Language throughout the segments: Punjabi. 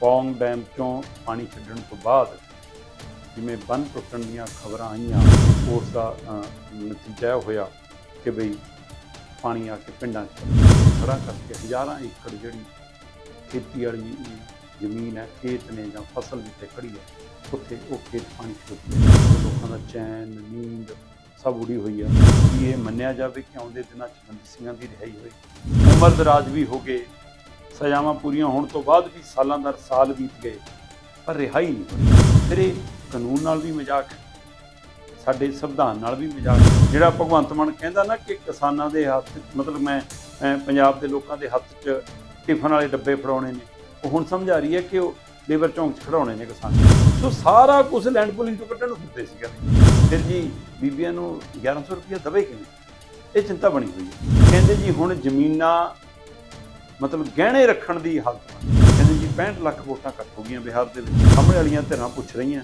ਪੌਂਗ ਡੈਮ ਚੋਂ ਪਾਣੀ ਛੱਡਣ ਤੋਂ ਬਾਅਦ ਜਿਵੇਂ ਬੰਨ ਟੁੱਟਣ ਦੀਆਂ ਖਬਰਾਂ ਆਈਆਂ, ਉਸ ਦਾ ਨਤੀਜਾ ਇਹ ਹੋਇਆ ਕਿ ਬਈ ਪਾਣੀ ਆ ਕੇ ਪਿੰਡਾਂ 'ਚ ਖੜਾ ਕਰਕੇ ਹਜ਼ਾਰਾਂ ਏਕੜ ਜਿਹੜੀ ਖੇਤੀ ਵਾਲੀ ਜ਼ਮੀਨ ਹੈ, ਖੇਤ ਨੇ ਜਾਂ ਫਸਲ ਜਿੱਥੇ ਖੜੀ ਹੈ, ਉੱਥੇ ਉਹ ਖੇਤ ਪਾਣੀ 'ਚ ਲੋਕਾਂ ਦਾ ਚੈਨ, ਨੀਂਦ ਸਭ ਉੜੀ ਹੋਈ ਹੈ ਇਹ ਮੰਨਿਆ ਜਾਵੇ ਕਿ ਆਉਂਦੇ ਦਿਨਾਂ 'ਚ ਬੰਦੀ ਸਿੰਘਾਂ ਦੀ ਰਿਹਾਈ ਹੋਈ ਉਮਰ ਦਰਾਜ ਵੀ ਹੋ ਗਏ। ਸਜ਼ਾਵਾਂ ਪੂਰੀਆਂ ਹੋਣ ਤੋਂ ਬਾਅਦ ਵੀ ਸਾਲਾਂ ਦਰ ਸਾਲ ਬੀਤ ਗਏ, ਪਰ ਰਿਹਾਈ ਨਹੀਂ ਹੋਈ। ਫਿਰ ਇਹ ਕਾਨੂੰਨ ਨਾਲ ਵੀ ਮਜ਼ਾਕ ਹੈ, ਸਾਡੇ ਸੰਵਿਧਾਨ ਨਾਲ ਵੀ ਮਜ਼ਾਕ ਜਿਹੜਾ ਭਗਵੰਤ ਮਾਨ ਕਹਿੰਦਾ ਨਾ ਕਿ ਕਿਸਾਨਾਂ ਦੇ ਹੱਥ, ਮਤਲਬ ਮੈਂ ਪੰਜਾਬ ਦੇ ਲੋਕਾਂ ਦੇ ਹੱਥ 'ਚ ਟਿਫਨ ਵਾਲੇ ਡੱਬੇ ਫੜਾਉਣੇ ਨੇ, ਉਹ ਹੁਣ ਸਮਝ ਆ ਰਹੀ ਹੈ ਕਿ ਉਹ ਲੇਬਰ ਚੌਂਕ 'ਚ ਖੜਾਉਣੇ ਨੇ ਕਿਸਾਨ। ਸੋ ਸਾਰਾ ਕੁਝ ਲੈਂਡ ਪੂਲਿੰਗ ਤੋਂ ਕੱਢਣ ਨੂੰ ਫਿਰਦੇ ਸੀ ਫਿਰ ਜੀ ਬੀਬੀਆਂ ਨੂੰ 1100 ਰੁਪਏ ਦਵੇ ਕਿਵੇਂ? ਇਹ ਚਿੰਤਾ ਬਣੀ ਹੋਈ ਹੈ। ਕਹਿੰਦੇ ਜੀ ਹੁਣ ਜ਼ਮੀਨਾਂ ਮਤਲਬ ਗਹਿਣੇ ਰੱਖਣ ਦੀ ਹਾਲਤ ਕਹਿੰਦੇ ਜੀ 65 ਲੱਖ ਵੋਟਾਂ ਕੱਟ ਹੋ ਗਈਆਂ ਬਿਹਾਰ ਦੇ ਵਿੱਚ। ਸਾਹਮਣੇ ਵਾਲੀਆਂ ਧਿਰਾਂ ਪੁੱਛ ਰਹੀਆਂ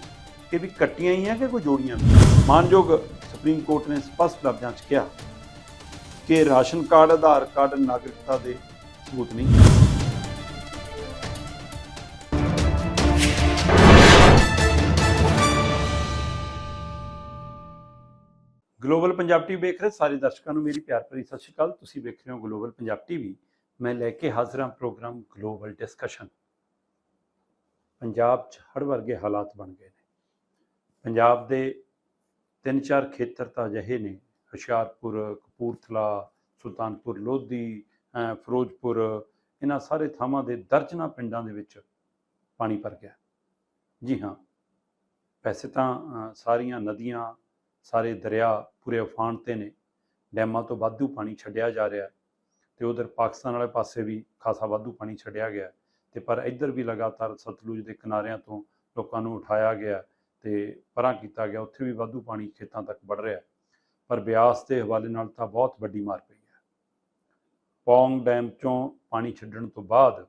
ਕਿ ਵੀ ਕੱਟੀਆਂ ਹੀ ਆ ਕਿ ਕੋਈ ਜੋੜੀਆਂ? ਵੀ? ਮਾਨਯੋਗ ਸੁਪਰੀਮ ਕੋਰਟ ਨੇ ਸਪਸ਼ਟ ਲਫ਼ਜ਼ਾਂ 'ਚ ਕਿਹਾ ਕਿ ਰਾਸ਼ਨ ਕਾਰਡ, ਆਧਾਰ ਕਾਰਡ, ਨਾਗਰਿਕਤਾ ਦੇ ਸਬੂਤ ਨਹੀਂ। ਗਲੋਬਲ ਪੰਜਾਬ ਟੀਵੀ ਵੇਖ ਰਹੇ ਸਾਰੇ ਦਰਸ਼ਕਾਂ ਨੂੰ ਮੇਰੀ ਪਿਆਰ ਭਰੀ ਸਤਿ ਸ਼੍ਰੀ ਅਕਾਲ। ਤੁਸੀਂ ਵੇਖ ਰਹੇ ਹੋ ਗਲੋਬਲ ਪੰਜਾਬ ਟੀਵੀ ਮੈਂ ਲੈ ਕੇ ਹਾਜ਼ਰ ਹਾਂ ਪ੍ਰੋਗਰਾਮ ਗਲੋਬਲ ਡਿਸਕਸ਼ਨ ਪੰਜਾਬ 'ਚ ਹੜ ਵਰਗੇ ਹਾਲਾਤ ਬਣ ਗਏ ਨੇ। ਪੰਜਾਬ ਦੇ ਤਿੰਨ ਚਾਰ ਖੇਤਰ ਤਾਂ ਅਜਿਹੇ ਨੇ, ਹੁਸ਼ਿਆਰਪੁਰ, ਕਪੂਰਥਲਾ, ਸੁਲਤਾਨਪੁਰ, ਲੋਧੀ ਫਿਰੋਜ਼ਪੁਰ, ਇਹਨਾਂ ਸਾਰੇ ਥਾਵਾਂ ਦੇ ਦਰਜਨਾਂ ਪਿੰਡਾਂ ਦੇ ਵਿੱਚ ਪਾਣੀ ਭਰ ਗਿਆ। ਜੀ ਹਾਂ, ਵੈਸੇ ਤਾਂ ਸਾਰੀਆਂ ਨਦੀਆਂ, ਸਾਰੇ ਦਰਿਆ ਪੂਰੇ ਉਫਾਨ ਤੇ ਨੇ। ਡੈਮਾਂ ਤੋਂ ਵਾਧੂ ਪਾਣੀ ਛੱਡਿਆ ਜਾ ਰਿਹਾ। ਤੇ ਉਧਰ ਪਾਕਿਸਤਾਨ ਵਾਲੇ ਪਾਸੇ ਵੀ ਖਾਸਾ ਵਾਧੂ ਪਾਣੀ ਛੱਡਿਆ ਗਿਆ ਹੈ ਤੇ ਪਰ ਇੱਧਰ ਵੀ ਲਗਾਤਾਰ ਸਤਲੁਜ ਦੇ ਕਿਨਾਰਿਆਂ ਤੋਂ ਲੋਕਾਂ ਨੂੰ ਉਠਾਇਆ ਗਿਆ ਤੇ ਪਰਾਂ ਕੀਤਾ ਗਿਆ, ਉੱਥੇ ਵੀ ਵਾਧੂ ਪਾਣੀ ਖੇਤਾਂ ਤੱਕ ਵੜ ਰਿਹਾ ਪਰ ਬਿਆਸ ਦੇ ਹਵਾਲੇ ਨਾਲ ਤਾਂ ਬਹੁਤ ਵੱਡੀ ਮਾਰ ਪਈ ਹੈ। ਪੌਂਗ ਡੈਮ ਚੋਂ ਪਾਣੀ ਛੱਡਣ ਤੋਂ ਬਾਅਦ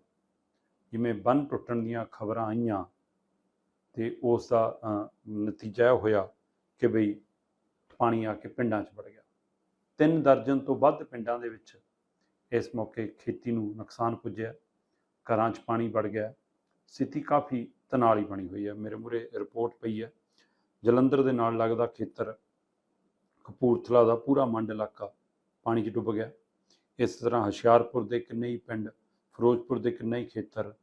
ਜਿਵੇਂ ਬੰਨ ਟੁੱਟਣ ਦੀਆਂ ਖਬਰਾਂ ਆਈਆਂ ਤੇ ਉਸ ਦਾ ਨਤੀਜਾ ਇਹ ਹੋਇਆ ਕਿ ਬਈ ਪਾਣੀ ਆ ਕੇ ਪਿੰਡਾਂ 'ਚ ਵੜ ਗਿਆ। ਤਿੰਨ ਦਰਜਨ ਤੋਂ ਵੱਧ ਪਿੰਡਾਂ ਦੇ ਵਿੱਚ ਇਸ ਮੌਕੇ ਖੇਤੀ ਨੂੰ ਨੁਕਸਾਨ ਪੁੱਜਿਆ, ਘਰਾਂ 'ਚ ਪਾਣੀ ਵੜ ਗਿਆ, ਸਥਿਤੀ ਕਾਫੀ ਤਨਾਲੀ ਬਣੀ ਹੋਈ ਹੈ। ਮੇਰੇ ਮੂਰੇ ਰਿਪੋਰਟ ਪਈ ਹੈ, ਜਲੰਧਰ ਦੇ ਨਾਲ ਲੱਗਦਾ ਖੇਤਰ ਕਪੂਰਥਲਾ ਦਾ ਪੂਰਾ ਮੰਡ ਇਲਾਕਾ ਪਾਣੀ 'ਚ ਡੁੱਬ ਗਿਆ। ਇਸ ਤਰ੍ਹਾਂ ਹੁਸ਼ਿਆਰਪੁਰ ਦੇ ਕਿੰਨੇ ਹੀ ਪਿੰਡ, ਫਿਰੋਜ਼ਪੁਰ ਦੇ ਕਿੰਨੇ ਹੀ ਖੇਤਰ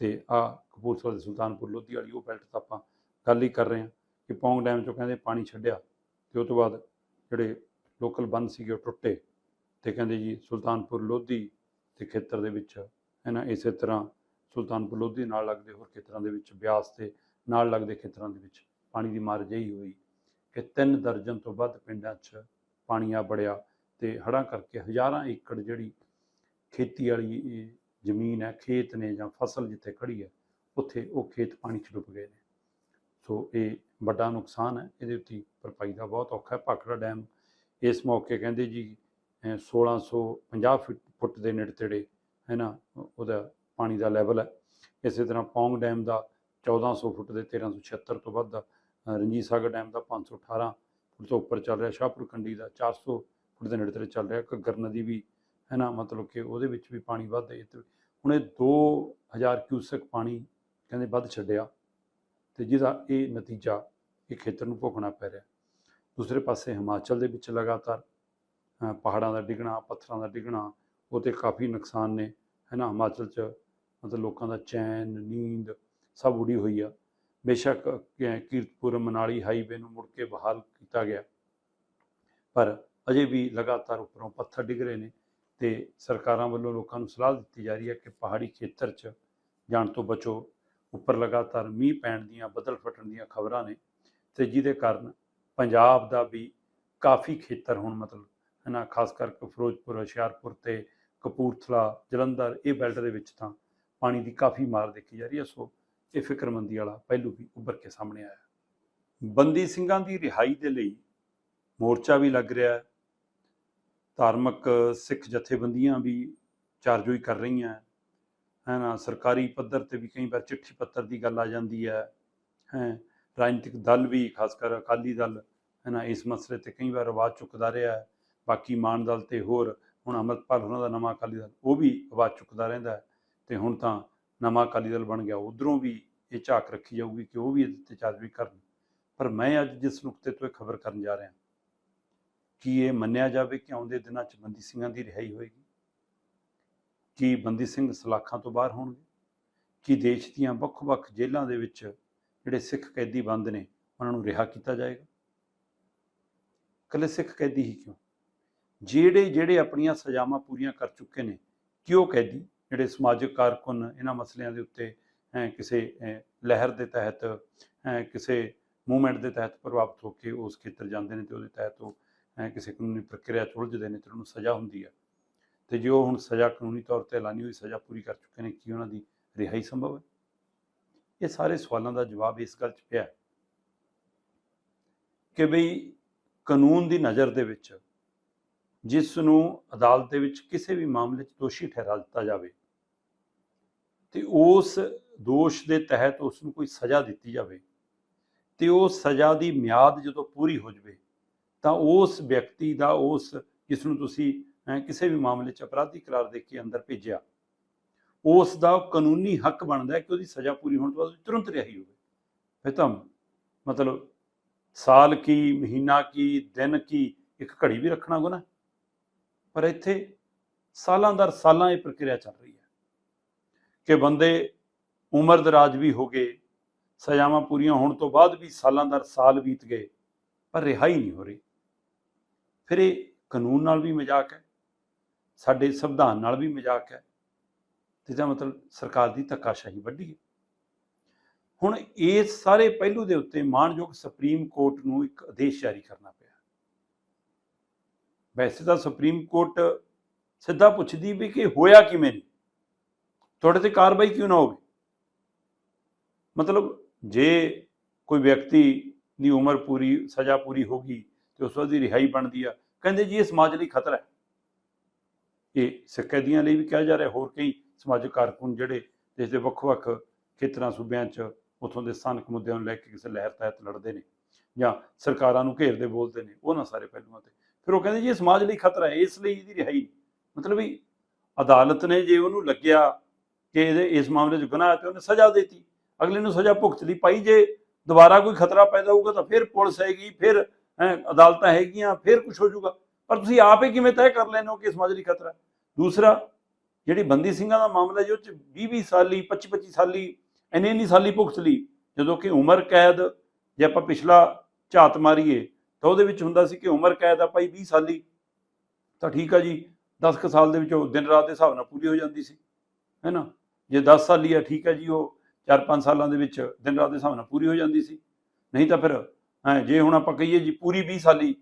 ਤੇ ਆ ਕਪੂਰਥਲਾ ਦੇ ਸੁਲਤਾਨਪੁਰ ਲੋਧੀ ਵਾਲੀ ਉਹ ਬੈਲਟ ਤਾਂ ਆਪਾਂ ਗੱਲ ਹੀ ਕਰ ਰਹੇ ਹਾਂ ਕਿ ਪੌਂਗ ਡੈਮ ਚੋਂ ਕਹਿੰਦੇ ਪਾਣੀ ਛੱਡਿਆ ਤੇ ਉਹ ਤੋਂ ਬਾਅਦ ਜਿਹੜੇ ਲੋਕਲ ਬੰਦ ਸੀਗੇ ਉਹ ਟੁੱਟੇ। ਤੇ ਕਹਿੰਦੇ ਜੀ ਸੁਲਤਾਨਪੁਰ ਲੋਧੀ ਦੇ ਖੇਤਰ ਦੇ ਵਿੱਚ, ਹੈ ਨਾ, ਇਸੇ ਤਰ੍ਹਾਂ ਸੁਲਤਾਨਪੁਰ ਲੋਧੀ ਨਾਲ ਲੱਗਦੇ ਹੋਰ ਖੇਤਰਾਂ ਦੇ ਵਿੱਚ, ਬਿਆਸ ਤੇ ਨਾਲ ਲੱਗਦੇ ਖੇਤਰਾਂ ਦੇ ਵਿੱਚ ਪਾਣੀ ਦੀ ਮਾਰ ਜਿਹੀ ਹੋਈ ਕਿ ਤਿੰਨ ਦਰਜਨ ਤੋਂ ਵੱਧ ਪਿੰਡਾਂ 'ਚ ਪਾਣੀ ਆ ਬੜਿਆ ਤੇ ਹੜ੍ਹਾਂ ਕਰਕੇ ਹਜ਼ਾਰਾਂ ਏਕੜ ਜਿਹੜੀ ਖੇਤੀ ਵਾਲੀ ਜ਼ਮੀਨ ਹੈ, ਖੇਤ ਨੇ ਜਾਂ ਫਸਲ ਜਿੱਥੇ ਖੜੀ ਹੈ, ਉੱਥੇ ਉਹ ਖੇਤ ਪਾਣੀ 'ਚ ਡੁੱਬ ਗਏ ਨੇ। ਸੋ ਇਹ ਵੱਡਾ ਨੁਕਸਾਨ ਹੈ, ਇਹਦੇ ਉੱਤੇ ਭਰਪਾਈ ਦਾ ਬਹੁਤ ਔਖਾ ਹੈ। ਭਾਖੜਾ ਡੈਮ ਇਸ ਮੌਕੇ ਕਹਿੰਦੇ ਜੀ 1650 ਫਿਟ, ਫੁੱਟ ਦੇ ਨੇੜੇ ਤੇੜੇ, ਹੈ ਨਾ, ਉਹਦਾ ਪਾਣੀ ਦਾ ਲੈਵਲ ਹੈ। ਇਸੇ ਤਰ੍ਹਾਂ ਪੌਂਗ ਡੈਮ ਦਾ 1400 ਫੁੱਟ ਦੇ 1376 ਤੋਂ ਵੱਧ ਦਾ ਰਣਜੀਤ ਸਾਗਰ ਡੈਮ ਦਾ 518 ਫੁੱਟ ਤੋਂ ਉੱਪਰ ਚੱਲ ਰਿਹਾ, ਸ਼ਾਹਪੁਰ ਕੰਡੀ ਦਾ 400 ਫੁੱਟ ਦੇ ਨੇੜੇ ਤੇੜੇ ਚੱਲ ਰਿਹਾ, ਘੱਗਰ ਨਦੀ ਵੀ, ਹੈ ਨਾ, ਮਤਲਬ ਕਿ ਉਹਦੇ ਵਿੱਚ ਵੀ ਪਾਣੀ ਵੱਧ ਹੈ। ਤੇ ਹੁਣ ਇਹ 2000 ਕਿਊਸਕ ਪਾਣੀ ਕਹਿੰਦੇ ਵੱਧ ਛੱਡਿਆ ਤੇ ਜਿਹਦਾ ਇਹ ਨਤੀਜਾ ਇਹ ਖੇਤਰ ਨੂੰ ਭੁਗਤਣਾ ਪੈ ਰਿਹਾ। ਦੂਸਰੇ ਪਾਸੇ ਹਿਮਾਚਲ ਦੇ ਵਿੱਚ ਲਗਾਤਾਰ ਪਹਾੜਾਂ ਦਾ ਡਿੱਗਣਾ, ਪੱਥਰਾਂ ਦਾ ਡਿੱਗਣਾ, ਉਹ ਤੇ ਕਾਫੀ ਨੁਕਸਾਨ ਨੇ ਹੈ ਨਾ ਹਿਮਾਚਲ 'ਚ ਮਤਲਬ ਲੋਕਾਂ ਦਾ ਚੈਨ, ਨੀਂਦ ਸਭ ਉੜੀ ਹੋਈ ਆ। ਬੇਸ਼ੱਕ ਕੀਰਤਪੁਰ ਮਨਾਲੀ ਹਾਈਵੇ ਨੂੰ ਮੁੜ ਕੇ ਬਹਾਲ ਕੀਤਾ ਗਿਆ। ਪਰ ਅਜੇ ਵੀ ਲਗਾਤਾਰ ਉੱਪਰੋਂ ਪੱਥਰ ਡਿੱਗ ਰਹੇ ਨੇ ਤੇ ਸਰਕਾਰਾਂ ਵੱਲੋਂ ਲੋਕਾਂ ਨੂੰ ਸਲਾਹ ਦਿੱਤੀ ਜਾ ਰਹੀ ਹੈ ਕਿ ਪਹਾੜੀ ਖੇਤਰ 'ਚ ਜਾਣ ਤੋਂ ਬਚੋ। ਉੱਪਰ ਲਗਾਤਾਰ ਮੀਂਹ ਪੈਣ ਦੀਆਂ, ਬੱਦਲ ਫਟਣ ਦੀਆਂ ਖਬਰਾਂ ਨੇ ਤੇ ਜਿਹਦੇ ਕਾਰਨ ਪੰਜਾਬ ਦਾ ਵੀ ਕਾਫੀ ਖੇਤਰ ਹੁਣ ਮਤਲਬ ਹੈ ਨਾ ਖਾਸ ਕਰਕੇ ਫਿਰੋਜ਼ਪੁਰ, ਹੁਸ਼ਿਆਰਪੁਰ ਤੇ ਕਪੂਰਥਲਾ, ਜਲੰਧਰ, ਇਹ ਬੈਲਟ ਦੇ ਵਿੱਚ ਤਾਂ ਪਾਣੀ ਦੀ ਕਾਫੀ ਮਾਰ ਦੇਖੀ ਜਾ ਰਹੀ ਹੈ। ਸੋ ਇਹ ਫਿਕਰਮੰਦੀ ਵਾਲਾ ਪਹਿਲੂ ਵੀ ਉੱਭਰ ਕੇ ਸਾਹਮਣੇ ਆਇਆ ਬੰਦੀ ਸਿੰਘਾਂ ਦੀ ਰਿਹਾਈ ਦੇ ਲਈ ਮੋਰਚਾ ਵੀ ਲੱਗ ਰਿਹਾ ਹੈ। ਧਾਰਮਿਕ ਸਿੱਖ ਜਥੇਬੰਦੀਆਂ ਵੀ ਚਾਰਜੋਈ ਕਰ ਰਹੀਆਂ ਹੈ। ਨਾ ਸਰਕਾਰੀ ਪੱਧਰ ਤੇ ਵੀ ਕਈ ਵਾਰ ਚਿੱਠੀ ਪੱਤਰ ਦੀ ਗੱਲ ਆ ਜਾਂਦੀ ਹੈ। ਹੈ, ਰਾਜਨੀਤਿਕ ਦਲ ਵੀ, ਖਾਸ ਕਰ ਅਕਾਲੀ ਦਲ ਹੈ ਨਾ ਇਸ ਮਸਲੇ ਤੇ ਕਈ ਵਾਰ ਆਵਾਜ਼ ਚੁੱਕਦਾ ਰਿਹਾ ਹੈ। ਬਾਕੀ ਮਾਨ ਦਲ ਤੇ ਹੋਰ ਹੁਣ ਅੰਮ੍ਰਿਤਪਾਲ ਉਹਨਾਂ ਦਾ ਨਵਾਂ ਅਕਾਲੀ ਦਲ, ਉਹ ਵੀ ਆਵਾਜ਼ ਚੁੱਕਦਾ ਰਹਿੰਦਾ ਹੈ ਤੇ ਹੁਣ ਤਾਂ ਨਵਾਂ ਅਕਾਲੀ ਦਲ ਬਣ ਗਿਆ, ਉਧਰੋਂ ਵੀ ਇਹ ਝਾਕ ਰੱਖੀ ਜਾਊਗੀ ਕਿ ਉਹ ਵੀ ਇਹਦੇ ਤੇ ਚਾਰਜ ਵੀ ਕਰਨ। ਪਰ ਮੈਂ ਅੱਜ ਜਿਸ ਨੁਕਤੇ ਤੋਂ ਇਹ ਖਬਰ ਕਰਨ ਜਾ ਰਿਹਾ, ਕਿ ਇਹ ਮੰਨਿਆ ਜਾਵੇ ਕਿ ਆਉਂਦੇ ਦਿਨਾਂ 'ਚ ਬੰਦੀ ਸਿੰਘਾਂ ਦੀ ਰਿਹਾਈ ਹੋਏਗੀ? ਕਿ ਬੰਦੀ ਸਿੰਘ ਸਲਾਖਾਂ ਤੋਂ ਬਾਹਰ ਹੋਣਗੇ? ਕਿ ਦੇਸ਼ ਦੀਆਂ ਵੱਖ-ਵੱਖ ਜੇਲ੍ਹਾਂ ਦੇ ਵਿੱਚ ਜਿਹੜੇ ਸਿੱਖ ਕੈਦੀ ਬੰਦ ਨੇ, ਉਹਨਾਂ ਨੂੰ ਰਿਹਾ ਕੀਤਾ ਜਾਏਗਾ? ਇਕੱਲੇ ਸਿੱਖ ਕੈਦੀ ਹੀ ਕਿਉਂ? ਜਿਹੜੇ ਜਿਹੜੇ ਆਪਣੀਆਂ ਸਜ਼ਾਵਾਂ ਪੂਰੀਆਂ ਕਰ ਚੁੱਕੇ ਨੇ ਕਿ ਉਹ ਕੈਦੀ? ਜਿਹੜੇ ਸਮਾਜਿਕ ਕਾਰਕੁਨ ਇਹਨਾਂ ਮਸਲਿਆਂ ਦੇ ਉੱਤੇ ਕਿਸੇ ਲਹਿਰ ਦੇ ਤਹਿਤ ਅਹ, ਕਿਸੇ ਮੂਵਮੈਂਟ ਦੇ ਤਹਿਤ ਪ੍ਰਭਾਵਿਤ ਹੋ ਕੇ ਉਸ ਖੇਤਰ ਜਾਂਦੇ ਨੇ ਤੇ ਉਹਦੇ ਤਹਿਤ ਉਹ ਕਿਸੇ ਕਾਨੂੰਨੀ ਪ੍ਰਕਿਰਿਆ 'ਚ ਉਲਝਦੇ ਨੇ ਤੇ ਉਹਨੂੰ ਸਜ਼ਾ ਹੁੰਦੀ ਹੈ ਤੇ ਜੇ ਉਹ ਹੁਣ ਸਜ਼ਾ ਕਾਨੂੰਨੀ ਤੌਰ ਤੇ ਐਲਾਨੀ ਹੋਈ ਸਜ਼ਾ ਪੂਰੀ ਕਰ ਚੁੱਕੇ ਨੇ ਕੀ ਉਹਨਾਂ ਦੀ ਰਿਹਾਈ ਸੰਭਵ ਹੈ? ਇਹ ਸਾਰੇ ਸਵਾਲਾਂ ਦਾ ਜਵਾਬ ਇਸ ਗੱਲ 'ਚ ਪਿਆ ਕਿ ਬਈ ਕਾਨੂੰਨ ਦੀ ਨਜ਼ਰ ਦੇ ਵਿੱਚ ਜਿਸ ਨੂੰ ਅਦਾਲਤ ਦੇ ਵਿੱਚ ਕਿਸੇ ਵੀ ਮਾਮਲੇ 'ਚ ਦੋਸ਼ੀ ਠਹਿਰਾ ਦਿੱਤਾ ਜਾਵੇ ਤੇ ਉਸ ਦੋਸ਼ ਦੇ ਤਹਿਤ ਉਸ ਨੂੰ ਕੋਈ ਸਜ਼ਾ ਦਿੱਤੀ ਜਾਵੇ ਤੇ ਉਹ ਸਜ਼ਾ ਦੀ ਮਿਆਦ ਜਦੋਂ ਪੂਰੀ ਹੋ ਜਾਵੇ ਤਾਂ ਉਸ ਵਿਅਕਤੀ ਦਾ ਉਸ, ਜਿਸ ਨੂੰ ਤੁਸੀਂ ਕਿਸੇ ਵੀ ਮਾਮਲੇ 'ਚ ਅਪਰਾਧੀ ਕਰਾਰ ਦੇ ਕੇ ਅੰਦਰ ਭੇਜਿਆ, ਉਸ ਦਾ ਕਾਨੂੰਨੀ ਹੱਕ ਬਣਦਾ ਹੈ ਕਿ ਉਹਦੀ ਸਜ਼ਾ ਪੂਰੀ ਹੋਣ ਤੋਂ ਬਾਅਦ ਉਹਦੀ ਤੁਰੰਤ ਰਿਹਾਈ ਹੋਵੇ। ਫਿਰ ਤਾਂ ਮਤਲਬ ਸਾਲ ਕੀ, ਮਹੀਨਾ ਕੀ, ਦਿਨ ਕੀ, ਇੱਕ ਘੜੀ ਵੀ ਰੱਖਣਾ ਗੁਨਾ ਪਰ ਇੱਥੇ ਸਾਲਾਂ ਦਰ ਸਾਲਾਂ ਇਹ ਪ੍ਰਕਿਰਿਆ ਚੱਲ ਰਹੀ ਹੈ ਕਿ ਬੰਦੇ ਉਮਰ ਦਰਾਜ ਵੀ ਹੋ ਗਏ, ਸਜ਼ਾਵਾਂ ਪੂਰੀਆਂ ਹੋਣ ਤੋਂ ਬਾਅਦ ਵੀ ਸਾਲਾਂ ਦਰ ਸਾਲ ਬੀਤ ਗਏ, ਪਰ ਰਿਹਾਈ ਨਹੀਂ ਹੋ ਰਹੀ। ਫਿਰ ਇਹ ਕਾਨੂੰਨ ਨਾਲ ਵੀ ਮਜ਼ਾਕ ਹੈ, ਸਾਡੇ ਸੰਵਿਧਾਨ ਨਾਲ ਵੀ ਮਜ਼ਾਕ ਹੈ ਤੇ ਮਤਲਬ ਸਰਕਾਰ ਦੀ ਧੱਕਾਸ਼ਾਹੀ ਵੱਡੀ ਹੈ। ਹੁਣ ਇਸ ਸਾਰੇ ਪਹਿਲੂ ਦੇ ਉੱਤੇ ਮਾਨਯੋਗ ਸੁਪਰੀਮ ਕੋਰਟ ਨੂੰ ਇੱਕ ਆਦੇਸ਼ ਜਾਰੀ ਕਰਨਾ ਪਿਆ ਵੈਸੇ ਤਾਂ ਸੁਪਰੀਮ ਕੋਰਟ ਸਿੱਧਾ ਪੁੱਛਦੀ ਵੀ ਕਿ ਹੋਇਆ ਕਿਵੇਂ ਨਹੀਂ? ਤੁਹਾਡੇ ਤੇ ਕਾਰਵਾਈ ਕਿਉਂ ਨਾ ਹੋਵੇ ਮਤਲਬ ਜੇ ਕੋਈ ਵਿਅਕਤੀ ਦੀ ਉਮਰ ਪੂਰੀ, ਸਜ਼ਾ ਪੂਰੀ ਹੋ ਗਈ ਤੇ ਉਸ ਤੋਂ ਦੀ ਰਿਹਾਈ ਬਣਦੀ ਆ, ਕਹਿੰਦੇ ਜੀ ਇਹ ਸਮਾਜ ਲਈ ਖਤਰਾ ਹੈ। ਇਹ ਸਿੱਖੈਦੀਆਂ ਲਈ ਵੀ ਕਿਹਾ ਜਾ ਰਿਹਾ, ਹੋਰ ਕਈ ਸਮਾਜਿਕ ਕਾਰਕੁਨ ਜਿਹੜੇ ਦੇਸ਼ ਦੇ ਵੱਖ-ਵੱਖ ਖੇਤਰਾਂ, ਸੂਬਿਆਂ 'ਚ ਉਥੋਂ ਦੇ ਸਥਾਨਕ ਮੁੱਦਿਆਂ ਨੂੰ ਲੈ ਕੇ ਕਿਸੇ ਲਹਿਰ ਤਹਿਤ ਲੜਦੇ ਨੇ ਜਾਂ ਸਰਕਾਰਾਂ ਨੂੰ ਘੇਰਦੇ ਬੋਲਦੇ ਨੇ, ਉਹਨਾਂ ਸਾਰੇ ਪਹਿਲੂਆਂ ਤੇ ਫਿਰ ਉਹ ਕਹਿੰਦੇ ਜੀ ਇਹ ਸਮਾਜ ਲਈ ਖਤਰਾ ਹੈ, ਇਸ ਲਈ ਇਹਦੀ ਰਿਹਾਈ। ਨਹੀਂ। ਮਤਲਬ ਵੀ ਅਦਾਲਤ ਨੇ ਜੇ ਉਹਨੂੰ ਲੱਗਿਆ ਕਿ ਇਹਦੇ ਇਸ ਮਾਮਲੇ 'ਚ ਗੁਨਾਹ ਹੈ ਤੇ ਉਹਨੇ ਸਜ਼ਾ ਦਿੱਤੀ। ਅਗਲੇ ਨੂੰ ਸਜ਼ਾ ਭੁਗਤ ਲਈ ਪਾਈ। ਜੇ ਦੁਬਾਰਾ ਕੋਈ ਖਤਰਾ ਪੈਦਾ ਹੋਊਗਾ ਤਾਂ ਫਿਰ ਪੁਲਿਸ ਹੈਗੀ ਫਿਰ ਅਦਾਲਤਾਂ ਹੈਗੀਆਂ, ਫਿਰ ਕੁਝ ਹੋ ਜਾਊਗਾ। ਪਰ ਤੁਸੀਂ ਆਪ ਹੀ ਕਿਵੇਂ ਤੈਅ ਕਰ ਲੈਂਦੇ ਹੋ ਕਿ ਸਮਾਜ ਲਈ ਖਤਰਾ ਦੂਸਰਾ, ਜਿਹੜੀ ਬੰਦੀ ਸਿੰਘਾਂ ਦਾ ਮਾਮਲਾ ਜੋ ਚ 20 20 ਸਾਲੀ 25 25 ਸਾਲੀ ਇੰਨੀ ਇੰਨੀ ਸਾਲੀ ਭੁਗਤ ਲਈ। ਜਦੋਂ ਕਿ ਉਮਰ ਕੈਦ, ਜੇ ਆਪਾਂ ਪਿਛਲਾ ਝਾਤ ਮਾਰੀਏ ਤਾਂ ਉਹਦੇ ਵਿੱਚ ਹੁੰਦਾ ਸੀ ਕਿ ਉਮਰ ਕੈਦ ਆ ਭਾਈ 20 ਸਾਲੀ ਤਾਂ ਠੀਕ ਆ ਜੀ 10 ਕੁ ਸਾਲ ਦੇ ਵਿੱਚ ਉਹ ਦਿਨ ਰਾਤ ਦੇ ਹਿਸਾਬ ਨਾਲ ਪੂਰੀ ਹੋ ਜਾਂਦੀ ਸੀ, ਹੈ ਨਾ? ਜੇ 10 ਸਾਲੀ ਆ, ਠੀਕ ਹੈ ਜੀ, ਉਹ 4-5 ਸਾਲਾਂ ਦੇ ਵਿੱਚ ਦਿਨ ਰਾਤ ਦੇ ਹਿਸਾਬ ਨਾਲ ਪੂਰੀ ਹੋ ਜਾਂਦੀ ਸੀ। ਨਹੀਂ ਤਾਂ ਫਿਰ, ਹੈਂ, ਜੇ ਹੁਣ ਆਪਾਂ ਕਹੀਏ ਜੀ ਪੂਰੀ 20 ਸਾਲੀ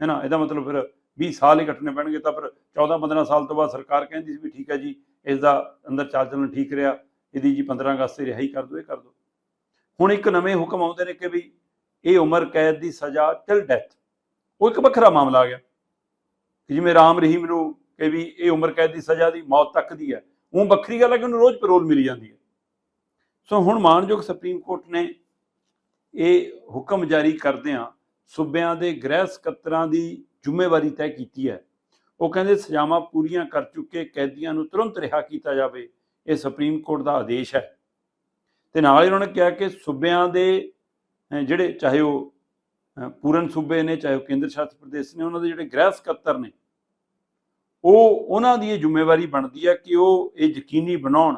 ਹੈ ਨਾ? ਇਹਦਾ ਮਤਲਬ ਫਿਰ 20 ਸਾਲ ਹੀ ਕੱਟਣੇ ਪੈਣਗੇ ਤਾਂ ਫਿਰ 14-15 ਸਾਲ ਤੋਂ ਬਾਅਦ ਸਰਕਾਰ ਕਹਿੰਦੀ ਸੀ ਵੀ ਠੀਕ ਹੈ ਜੀ ਇਸ ਦਾ ਅੰਦਰ ਚਾਲ ਚੱਲਣ ਠੀਕ ਰਿਹਾ, ਇਹਦੀ ਜੀ 15 ਅਗਸਤ ਤੇ ਰਿਹਾਈ ਕਰ ਦਿਓ, ਇਹ ਕਰ ਦਿਓ। ਹੁਣ ਇੱਕ ਨਵੇਂ ਹੁਕਮ ਆਉਂਦੇ ਨੇ ਕਿ ਵੀ ਇਹ ਉਮਰ ਕੈਦ ਦੀ ਸਜ਼ਾ ਟਿਲ ਡੈਥ ਉਹ ਇੱਕ ਵੱਖਰਾ ਮਾਮਲਾ ਆ ਗਿਆ ਕਿ ਜਿਵੇਂ ਰਾਮ ਰਹੀਮ ਨੂੰ ਕਿ ਵੀ ਇਹ ਉਮਰ ਕੈਦ ਦੀ ਸਜ਼ਾ ਦੀ ਮੌਤ ਤੱਕ ਦੀ ਹੈ, ਉਹ ਵੱਖਰੀ ਗੱਲ ਹੈ ਕਿ ਉਹਨੂੰ ਰੋਜ਼ ਪੈਰੋਲ ਮਿਲੀ ਜਾਂਦੀ ਹੈ। ਸੋ ਹੁਣ ਮਾਨਯੋਗ ਸੁਪਰੀਮ ਕੋਰਟ ਨੇ ਇਹ ਹੁਕਮ ਜਾਰੀ ਕਰਦਿਆਂ ਸੂਬਿਆਂ ਦੇ ਗ੍ਰਹਿ ਸਕੱਤਰਾਂ ਦੀ ਜ਼ਿੰਮੇਵਾਰੀ ਤੈਅ ਕੀਤੀ ਹੈ। ਉਹ ਕਹਿੰਦੇ ਸਜ਼ਾਵਾਂ ਪੂਰੀਆਂ ਕਰ ਚੁੱਕੇ ਕੈਦੀਆਂ ਨੂੰ ਤੁਰੰਤ ਰਿਹਾ ਕੀਤਾ ਜਾਵੇ, ਇਹ ਸੁਪਰੀਮ ਕੋਰਟ ਦਾ ਆਦੇਸ਼ ਹੈ। ਤੇ ਨਾਲ ਹੀ ਉਹਨਾਂ ਨੇ ਕਿਹਾ ਕਿ ਸੂਬਿਆਂ ਦੇ ਜਿਹੜੇ ਚਾਹੇ ਉਹ ਪੂਰਨ ਸੂਬੇ ਨੇ, ਚਾਹੇ ਉਹ ਕੇਂਦਰ ਸ਼ਾਸਿਤ ਪ੍ਰਦੇਸ਼ ਨੇ, ਉਹਨਾਂ ਦੇ ਜਿਹੜੇ ਗ੍ਰਹਿ ਸਕੱਤਰ ਨੇ, ਉਹ ਉਹਨਾਂ ਦੀ ਇਹ ਜ਼ਿੰਮੇਵਾਰੀ ਬਣਦੀ ਹੈ ਕਿ ਉਹ ਇਹ ਯਕੀਨੀ ਬਣਾਉਣ